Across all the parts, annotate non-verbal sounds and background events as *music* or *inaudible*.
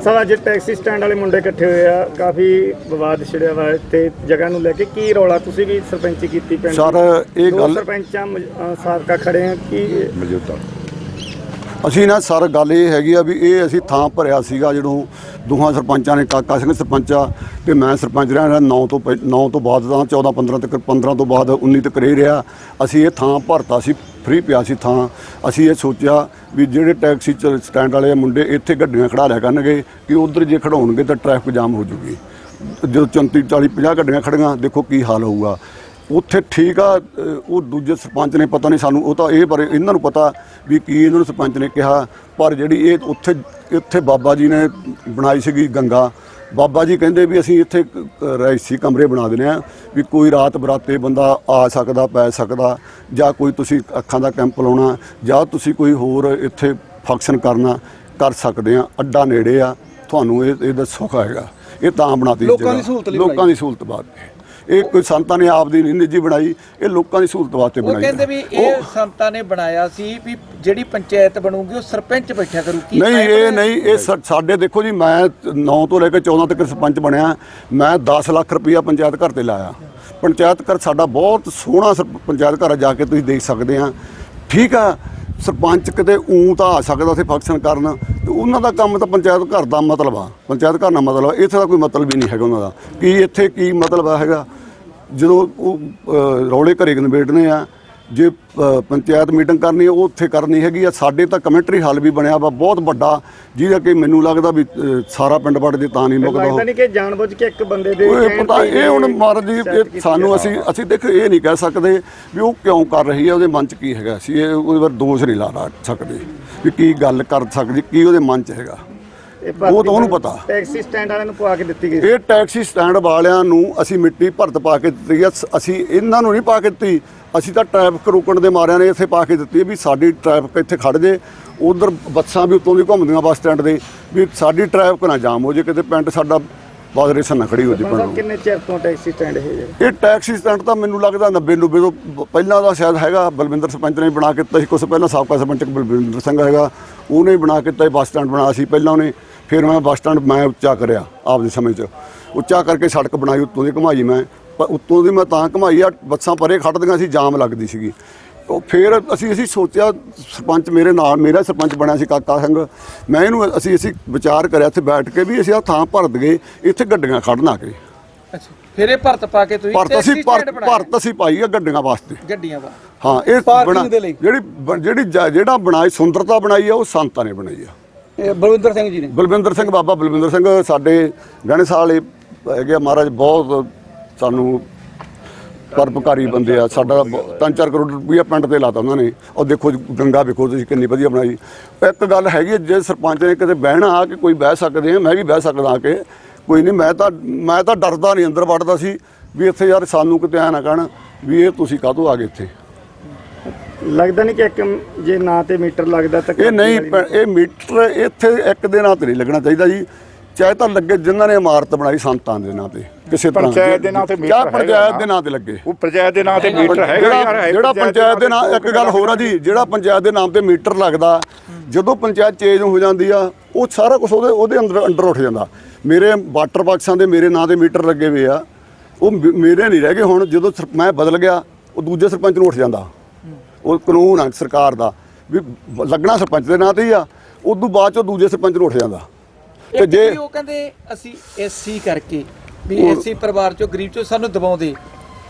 ਸਭ ਅੱਜ taxi stand ਵਾਲੇ ਮੁੰਡੇ ਇਕੱਠੇ ਹੋਏ ਆ ਕਾਫੀ ਵਿਵਾਦ ਛਿੜਿਆ ਵਾ ਤੇ ਜਗ੍ਹਾ ਨੂੰ ਲੈ ਕੇ ਕੀ ਰੌਲਾ? ਤੁਸੀਂ ਵੀ ਸਰਪੰਚੀ ਕੀਤੀ ਪਿੰਡ ਸਰ। ਇਹ ਗੱਲ ਸਰਪੰਚਾਂ ਮੌਜ- ਅ, ਸਾਬਕਾ ਖੜੇ ਆ ਕੀ ਅਸੀਂ ਨਾ ਸਰ ਗੱਲ ਇਹ ਹੈਗੀ ਆ ਵੀ ਇਹ ਅਸੀਂ ਥਾਂ ਭਰਿਆ ਸੀਗਾ ਜਦੋਂ ਦੋਹਾਂ ਸਰਪੰਚਾਂ ਨੇ ਕਾਕਾ ਸਿੰਘ ਸਰਪੰਚਾ ਤੇ ਮੈਂ ਸਰਪੰਚ ਰਿਹਾ 9 ਤੋਂ 9 ਤੋਂ ਬਾਅਦ ਤਾਂ 14 15 ਤੱਕ 15 ਤੋਂ ਬਾਅਦ 19 ਤੱਕ ਰਹਿ ਰਿਹਾ। ਅਸੀਂ ਇਹ ਥਾਂ ਭਰਤਾ ਸੀ ਫ੍ਰੀ ਪਿਆ ਸੀ ਥਾਂ। ਅਸੀਂ ਇਹ ਸੋਚਿਆ ਵੀ ਜਿਹੜੇ ਟੈਕਸੀ ਚ ਸਟੈਂਡ ਵਾਲੇ ਆ, ਮੁੰਡੇ ਇੱਥੇ ਗੱਡੀਆਂ ਖੜਾ ਲਿਆ ਕਰਨਗੇ ਕਿ ਉਧਰ ਜੇ ਖੜਾਉਣਗੇ ਤਾਂ ਟ੍ਰੈਫਿਕ ਜਾਮ ਹੋ ਜੂਗੀ। ਜਦੋਂ 34 40 50 ਗੱਡੀਆਂ ਖੜੀਆਂ, ਦੇਖੋ ਕੀ ਹਾਲ ਹੋਊਗਾ। ਉੱਥੇ ਠੀਕ ਆ ਉਹ ਦੂਜੇ ਸਰਪੰਚ ਨੇ ਪਤਾ ਨਹੀਂ ਸਾਨੂੰ, ਉਹ ਤਾਂ ਇਹ ਪਰ ਇਹਨਾਂ ਨੂੰ ਪਤਾ ਵੀ ਕੀ ਇਹਨਾਂ ਨੂੰ ਸਰਪੰਚ ਨੇ ਕਿਹਾ। ਪਰ ਜਿਹੜੀ ਇਹ ਉੱਥੇ, ਇੱਥੇ ਬਾਬਾ ਜੀ ਨੇ ਬਣਾਈ ਸੀਗੀ ਗੰਗਾ ਬਾਬਾ ਜੀ ਕਹਿੰਦੇ ਵੀ ਅਸੀਂ ਇੱਥੇ ਰਹਿਸੀ ਕਮਰੇ ਬਣਾ ਦਿੰਦੇ ਆ ਵੀ ਕੋਈ ਰਾਤ ਬਰਾਤੇ ਬੰਦਾ ਆ ਸਕਦਾ ਪੈ ਸਕਦਾ ਜਾਂ ਕੋਈ ਤੁਸੀਂ ਅੱਖਾਂ ਦਾ ਕੈਂਪ ਲਾਉਣਾ ਜਾਂ ਤੁਸੀਂ ਕੋਈ ਹੋਰ ਇੱਥੇ ਫੰਕਸ਼ਨ ਕਰਨਾ ਕਰ ਸਕਦੇ ਆ ਅੱਡਾ ਨੇੜੇ ਆ ਤੁਹਾਨੂੰ ਇਹ ਇਹਦਾ ਸੁੱਖ ਆਏਗਾ ਇਹ ਤਾਂ ਬਣਾਤੀ ਲੋਕਾਂ। ਦੀ ਸਹੂਲਤ ਲਈ ਲੋਕਾਂ ਦੀ ਸਹੂਲਤ ਬਾਤ ਇਹ ਕੋਈ ਸੰਤਾਂ ਨੇ ਆਪ ਦੀ ਨਹੀਂ ਨਿੱਜੀ ਬਣਾਈ ਇਹ ਲੋਕਾਂ ਦੀ ਸਹੂਲਤ ਵਾਸਤੇ ਉਹ ਬਣਾਈ ਕਹਿੰਦੇ ਹੈ। ਵੀ ਉਹ- ਇਹ ਸੰਤਾਂ ਨੇ ਬਣਾਇਆ ਸੀ ਵੀ ਜਿਹੜੀ ਪੰਚਾਇਤ ਬਣੂਗੀ ਉਹ ਸਰਪੰਚ ਬੈਠਿਆ ਕਰੂ। ਕੀ ਨਹੀਂ ਇਹ ਨਹੀਂ ਇਹ ਸਾਡੇ ਦੇਖੋ ਜੀ ਮੈਂ 9 ਤੋਂ ਲੈ ਕੇ 14 ਤੱਕ ਸਰਪੰਚ ਬਣਿਆ। ਮੈਂ 10 ਲੱਖ ਰੁਪਇਆ ਪੰਚਾਇਤ ਘਰ ਤੇ ਲਾਇਆ। ਪੰਚਾਇਤ ਘਰ ਸਾਡਾ ਬਹੁਤ ਸੋਹਣਾ ਪੰਚਾਇਤ ਘਰ ਜਾ ਕੇ ਤੁਸੀਂ ਦੇਖ ਸਕਦੇ ਆ। ਠੀਕ ਆ ਸਰਪੰਚ ਕਿਤੇ ਊਂ ਤਾਂ ਆ ਸਕਦਾ ਉੱਥੇ ਫੰਕਸ਼ਨ ਕਰਨ ਤੇ ਉਹਨਾਂ ਦਾ ਕੰਮ ਤਾਂ ਪੰਚਾਇਤ ਘਰ ਦਾ ਮਤਲਬ ਆ। ਪੰਚਾਇਤ ਘਰ ਦਾ ਮਤਲਬ ਆ। ਇੱਥੇ ਦਾ ਕੋਈ ਮਤਲਬ ਹੀ ਨਹੀਂ ਹੈਗਾ ਉਹਨਾਂ ਦਾ। ਕਿ ਇੱਥੇ ਕੀ ਮਤਲਬ ਆ ਹੈਗਾ? ਜਦੋਂ ਉਹ ਅ, ਰੌਲੇ ਘਰੇ ਨਿਬੇੜਨੇ ਆ ਜੇ ਪੰਚਾਇਤ ਮੀਟਿੰਗ ਕਰਨੀ ਹੈ ਉਹ ਉੱਥੇ ਕਰਨੀ ਹੈਗੀ ਆ। ਸਾਡੇ ਤਾਂ ਕਮੈਂਟਰੀ ਹਾਲ ਵੀ ਬਣਿਆ ਵਾ ਬਹੁਤ ਵੱਡਾ। ਜਿਹਦਾ ਕਿ ਮੈਨੂੰ ਲੱਗਦਾ ਵੀ ਸਾਰਾ ਪਿੰਡ ਵੜ ਜੇ ਤਾਂ ਨਹੀਂ ਮੁੱਕਦਾ ਲੱਗਦਾ ਨਹੀਂ ਕਿ ਜਾਣਬੁੱਝ ਕੇ ਇੱਕ ਬੰਦੇ ਦੇ ਇਹ ਪਤਾ ਇਹ ਹੁਣ ਮਹਾਰਾਜ ਜੀ ਇਹ ਸਾਨੂੰ ਅਸੀਂ ਅਸੀਂ ਦੇਖ ਇਹ ਨਹੀਂ ਕਹਿ ਸਕਦੇ ਵੀ ਉਹ ਕਿਉਂ ਕਰ ਰਹੀ ਹੈ ਉਹਦੇ ਮਨ 'ਚ ਕੀ ਹੈਗਾ। ਅਸੀਂ ਇਹ ਉਹਦੇ ਬਾਰੇ ਦੋਸ਼ ਨਹੀਂ ਲਾ ਸਕਦੇ ਵੀ ਕੀ ਗੱਲ ਕਰ ਸਕਦੀ ਕੀ ਉਹਦੇ ਮਨ 'ਚ ਹੈਗਾ। ਉਹ ਤਾਂ ਉਹਨੂੰ ਪਤਾ। ਟੈਕਸੀ ਸਟੈਂਡ ਵਾਲਿਆਂ ਨੂੰ ਪਵਾ ਕੇ ਦਿੱਤੀ ਗਈ ਇਹ ਟੈਕਸੀ ਸਟੈਂਡ ਵਾਲਿਆਂ ਨੂੰ ਅਸੀਂ ਮਿੱਟੀ ਭਰਤ ਪਾ ਕੇ ਦਿੱਤੀ ਆ। ਸ- ਅਸੀਂ ਇਹਨਾਂ ਨੂੰ ਨਹੀਂ ਪਾ ਕੇ ਦਿੱਤੀ। ਅਸੀਂ ਤਾਂ ਟ੍ਰੈਫਿਕ ਰੋਕਣ ਦੇ ਮਾਰਿਆਂ ਨੇ ਇੱਥੇ ਪਾ ਕੇ ਦਿੱਤੀ ਵੀ ਸਾਡੀ ਟ੍ਰੈਫਿਕ ਇੱਥੇ ਖੜ ਜੇ। ਉਧਰ ਬੱਸਾਂ ਵੀ ਉੱਤੋਂ ਦੀ ਘੁੰਮਦੀਆਂ ਬੱਸ ਸਟੈਂਡ ਦੇ। ਵੀ ਸਾਡੀ ਟ੍ਰੈਫਿਕ ਨਾ ਜਾਮ ਹੋ ਜੇ। ਕਿਤੇ ਪਿੰਡ ਸਾਡਾ ਬੱਸ ਰੇਸ਼ਨ ਨਾ ਖੜੀ ਹੋ ਜੇ ਸਾਹਿਬ ਕਿੰਨੇ ਚਿਰ ਤੋਂ ਟੈਕਸੀ ਸਟੈਂਡ ਇਹ ਜਿਹੜੇ ਇਹ ਟੈਕਸੀ ਸਟੈਂਡ ਤਾਂ ਮੈਨੂੰ ਲੱਗਦਾ 90 90 ਤੋਂ ਬ- ਪਹਿਲਾਂ ਦਾ ਸ਼ਾਇਦ ਹੈਗਾ ਬਲਵਿੰਦਰ ਸਰਪੰਚ ਨੇ ਬਣਾ ਕੇ ਦਿੱਤਾ ਸੀ ਕੁਛ ਪਹਿਲਾਂ ਸਾਬਕਾ ਸਰਪੰਚ ਬਲਵਿੰਦਰ ਸਿੰਘ ਹੈਗਾ ਉਹਨੇ ਹੀ ਬਣਾ ਕੇ ਦਿੱਤਾ ਸੀ ਬੱਸ ਸਟੈਂਡ ਬਣਾਇਆ ਸੀ ਪਹਿਲਾਂ ਉਹਨੇ ਫਿਰ ਮੈਂ ਬੱਸ ਸਟੈਂਡ ਮੈਂ ਉੱਚਾ ਕਰਿਆ ਆਪਦੇ ਸਮੇਂ 'ਚ। ਉੱਚਾ ਕਰਕੇ ਸੜਕ ਬਣਾਈ ਉੱਤੋਂ ਦੀ ਘੁਮਾਈ ਮੈਂ ਪਰ ਉੱਤੋਂ ਦੀ ਮੈਂ ਤਾਂ ਘੁਮਾਈ ਆ ਬੱਸਾਂ ਪਰੇ ਖੜਦੀਆਂ ਸੀ ਜਾਮ ਲੱਗਦੀ ਸੀਗੀ। ਉਹ ਫਿਰ ਅਸੀਂ ਅਸੀਂ ਸੋਚਿਆ ਸਰਪੰਚ ਮੇਰੇ ਨਾਲ ਮੇਰਾ ਸਰਪੰਚ ਬਣਿਆ ਸੀ ਕਾਕਾ ਸਿੰਘ। ਮੈਂ ਇਹਨੂੰ ਅਸੀਂ ਅਸੀਂ ਵਿਚਾਰ ਕਰਿਆ ਇੱਥੇ ਬੈਠ ਕੇ ਵੀ ਅਸੀਂ ਆ ਥਾਂ ਭਰ ਦਈਏ ਇੱਥੇ ਗੱਡੀਆਂ ਖੜਨ ਆ ਕੇ ਅੱਛਾ ਫਿਰ ਇਹ ਭਰਤ ਪਾ ਕੇ ਤੁਸੀਂ ਭਰਤ ਅਸੀਂ। ਭਰਤ ਪਾਈ ਆ ਗੱਡੀਆਂ ਵਾਸਤੇ। ਗੱਡੀਆਂ ਦਾ ਹਾਂ ਇਹ ਦੇ ਲਈ। ਜਿਹੜੀ ਜਿਹੜੀ ਜਿਹੜਾ ਬਣਾਈ ਸੁੰਦਰਤਾ ਬਣਾਈ ਆ ਉਹ ਸੰਤਾਂ ਨੇ ਬਣਾਈ ਆ। ਇਹ ਬਲਵਿੰਦਰ ਸਿੰਘ ਜੀ ਨੇ। ਬਲਵਿੰਦਰ ਸਿੰਘ ਬਾਬਾ ਬਲਵਿੰਦਰ ਸਿੰਘ ਸਾਡੇ ਗਹਿਣੇ ਸਾਲੇ ਹੈਗੇ ਆ ਮਹਾਰਾਜ ਬਹੁਤ ਸਾਨੂੰ ਪਰਪਕਾਰੀ ਬੰਦੇ ਆ ਸਾਡਾ ਬ- ਤਿੰਨ ਚਾਰ ਕਰੋੜ ਰੁਪਈਆ ਪਿੰਡ ਤੇ ਲਾਤਾ ਉਹਨਾਂ ਨੇ। ਉਹ ਦੇਖੋ ਗੰਗਾ ਵੇਖੋ ਤੁਸੀਂ ਕਿੰਨੀ ਵਧੀਆ ਬਣਾਈ। ਇੱਕ ਗੱਲ ਹੈਗੀ ਜੇ ਸਰਪੰਚ ਨੇ ਕਿਤੇ ਬਹਿਣਾ ਆ ਕਿ ਕੋਈ ਬਹਿ ਸਕਦੇ ਆ ਮੈਂ ਵੀ ਬਹਿ ਸਕਦਾ ਆ ਕੇ। ਕੋਈ ਨਹੀਂ ਮੈਂ ਤਾਂ ਮੈਂ ਤਾਂ ਡਰਦਾ ਨਹੀਂ ਅੰਦਰ ਵੜਦਾ ਸੀ ਵੀ ਇੱਥੇ ਯਾਰ ਸਾਨੂੰ ਕਿਤੇ ਐ ਨਾ ਕਹਿਣ ਵੀ ਇਹ ਤੁਸੀਂ ਕਾਹਤੋਂ ਆ ਗਏ ਇੱਥੇ। ਲੱਗਦਾ ਨਹੀਂ ਕਿ ਇੱਕ ਜੇ ਨਾ ਤੇ ਮੀਟਰ ਲੱਗਦਾ ਤਾਂ ਇਹ ਨਹੀਂ ਇਹ ਮੀਟਰ ਇੱਥੇ ਇੱਕ ਦੇ ਨਾਂ ਤੇ ਨਹੀਂ ਲੱਗਣਾ ਚਾਹੀਦਾ ਜੀ। ਚਾਹੇ ਤਾਂ ਲੱਗੇ ਜਿਨ੍ਹਾਂ ਨੇ ਇਮਾਰਤ ਬਣਾਈ ਸੰਤਾਂ ਦੇ ਨਾਂ ਤੇ। ਕਿਸੇ ਤਰ੍ਹਾਂ ਪੰਚਾਇਤ ਦੇ ਨਾਂ ਤੇ ਮੀਟਰ ਹੈਗਾ ਪੰਚਾਇਤ। ਦੇ ਨਾਂ। ਤੇ ਲੱਗੇ। ਉਹ ਪੰਚਾਇਤ ਦੇ ਨਾਂ ਤੇ ਮੀਟਰ ਹੈਗਾ ਜਿਹੜਾ ਯਾਰ ਹੈ ਜਿਹੜਾ ਪੰਚਾਇਤ ਦੇ ਨਾਂ ਇੱਕ ਗੱਲ ਹੋਰ ਆ ਜੀ ਜਿਹੜਾ ਪੰਚਾਇਤ ਦੇ ਨਾਮ ਤੇ ਮੀਟਰ ਲੱਗਦਾ ਜਦੋਂ ਪੰਚਾਇਤ ਚੇਂਜ ਹੋ ਜਾਂਦੀ ਆ ਉਹ ਸਾਰਾ ਕੁਝ ਉਹਦੇ ਉਹਦੇ ਅੰਦਰ ਅੰਡਰ ਉੱਠ ਜਾਂਦਾ। ਮੇਰੇ ਵਾਟਰ ਬਾਕਸਾਂ ਦੇ ਮੇਰੇ ਨਾਂ ਤੇ ਮੀਟਰ ਲੱਗੇ ਹੋਏ ਆ। ਉਹ ਮੇਰੇ ਨਹੀਂ ਰਹਿ ਗਏ ਹੁਣ ਜਦੋਂ ਸਰ- ਮੈਂ ਬਦਲ ਗਿਆ ਉਹ ਦੂਜੇ ਸਰਪੰਚ ਨੂੰ ਉੱਠ ਜਾਂਦਾ। ਉਹ ਕਾਨੂੰਨ ਆ ਸਰਕਾਰ ਦਾ ਵੀ ਲੱਗਣਾ ਸਰਪੰਚ ਦੇ ਨਾਂ ਤੇ ਹੀ ਆ ਉਸ ਤੋਂ ਬਾਅਦ ਚੋਂ ਦੂਜੇ ਸਰਪੰਚ ਨੂੰ ਉੱਠ ਜਾਂਦਾ। ਤੇ ਜੇ ਉਹ ਕਹਿੰਦੇ ਅਸੀਂ ਐਸਸੀ ਕਰਕੇ ਵੀ ਐਸਸੀ ਪਰਿਵਾਰ ਚੋਂ ਗਰੀਬ ਚੋਂ ਸਾਨੂੰ ਦਬਾਉਂਦੇ।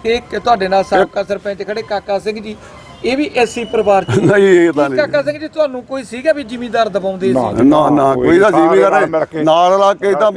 ਇਹ ਤੁਹਾਡੇ ਨਾਲ ਸਾਬਕਾ ਸਰਪੰਚ ਖੜੇ ਕਾਕਾ ਸਿੰਘ ਜੀ ਇਹ ਵੀ ਐਸਸੀ ਪਰਿਵਾਰ ਚੋਂ। ਨਹੀਂ ਇਹ ਤਾਂ ਕੀ ਨਹੀਂ। ਕਾਕਾ ਸਿੰਘ ਜੀ ਤੁਹਾਨੂੰ ਕੋਈ ਸੀਗਾ ਵੀ ਜ਼ਿਮੀਂਦਾਰ ਦਬਾਉਂਦੇ ਸੀ? ਨਾ ਨਾ ਕੋਈ ਦਾ ਜ਼ਿਮੀਦਾਰ ਨਾਲ ਲਾ ਕੇ ਤਾਂ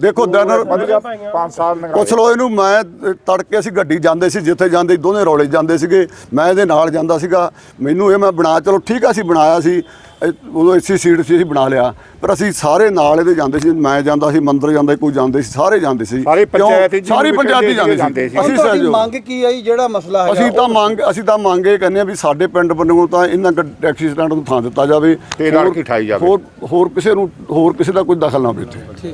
ਦੇਖੋ ਦਿਨ ਵਧੀਆ 5 ਸਾਲ ਲੰਘਾ ਪੁੱਛ ਲੋ ਇਹਨੂੰ ਮੈਂ ਤੜਕੇ ਅਸੀਂ ਗੱਡੀ ਜਾਂਦੇ ਸੀ ਜਿੱਥੇ ਜਾਂਦੇ ਦੋਨੇ ਰੌਲੇ ਜਾਂਦੇ ਸੀਗੇ। ਮੈਂ ਇਹਦੇ ਨਾਲ ਜਾਂਦਾ ਸੀਗਾ। ਮੈਨੂੰ ਇਹ ਮੈਂ ਬਣਾ ਚਲੋ ਠੀਕ ਆ ਅਸੀਂ ਬਣਾਇਆ ਸੀ। ਉਦੋਂ ਐਸੀ ਸੀਟ ਸੀ ਅਸੀਂ ਬਣਾ ਲਿਆ। ਪਰ ਅਸੀਂ ਸਾਰੇ ਨਾਲ ਇਹਦੇ ਜਾਂਦੇ ਸੀ ਮੈਂ ਜਾਂਦਾ ਸੀ ਮੰਦਰ ਜਾਂਦਾ ਸੀ, ਕੋਈ ਜਾਂਦੇ ਸੀ ਸਾਰੇ ਜਾਂਦੇ ਸੀ। ਸਾਰੀ? ਪੰਚਾਇਤ ਹੀ ਸਾਰੀ ਜਿਹਨੂੰ ਪੰਚਾਇਤ ਹੀ ਜਾਂਦੇ ਸੀ। ਅਸੀਂ ਸਹਿਯੋਗ ਮੰਗ ਕੀ ਆਈ ਜਿਹੜਾ ਮਸਲਾ ਹੈਗਾ ਅਸੀਂ ਤਾਂ ਮੰਗ ਅਸੀਂ ਤਾਂ ਮੰਗ ਇਹ ਕਹਿੰਦੇ ਆ ਵੀ ਸਾਡੇ ਪਿੰਡ ਵੱਲੋਂ ਤਾਂ ਇਹਨਾਂ ਟੈਕਸੀ ਸਟੈਂਡ ਨੂੰ ਥਾਂ ਦਿੱਤਾ ਜਾਵੇ। ਤੇ ਲੜਕੀ ਹੋਰ- ਜਾਵੇ। ਹੋਰ ਹੋਰ ਕਿਸੇ ਨੂੰ ਹੋਰ ਕਿਸੇ ਦਾ ਕੋਈ ਦਖਲ ਨਾ ਹੋਵੇ ਇੱਥੇ। ਭਾਈ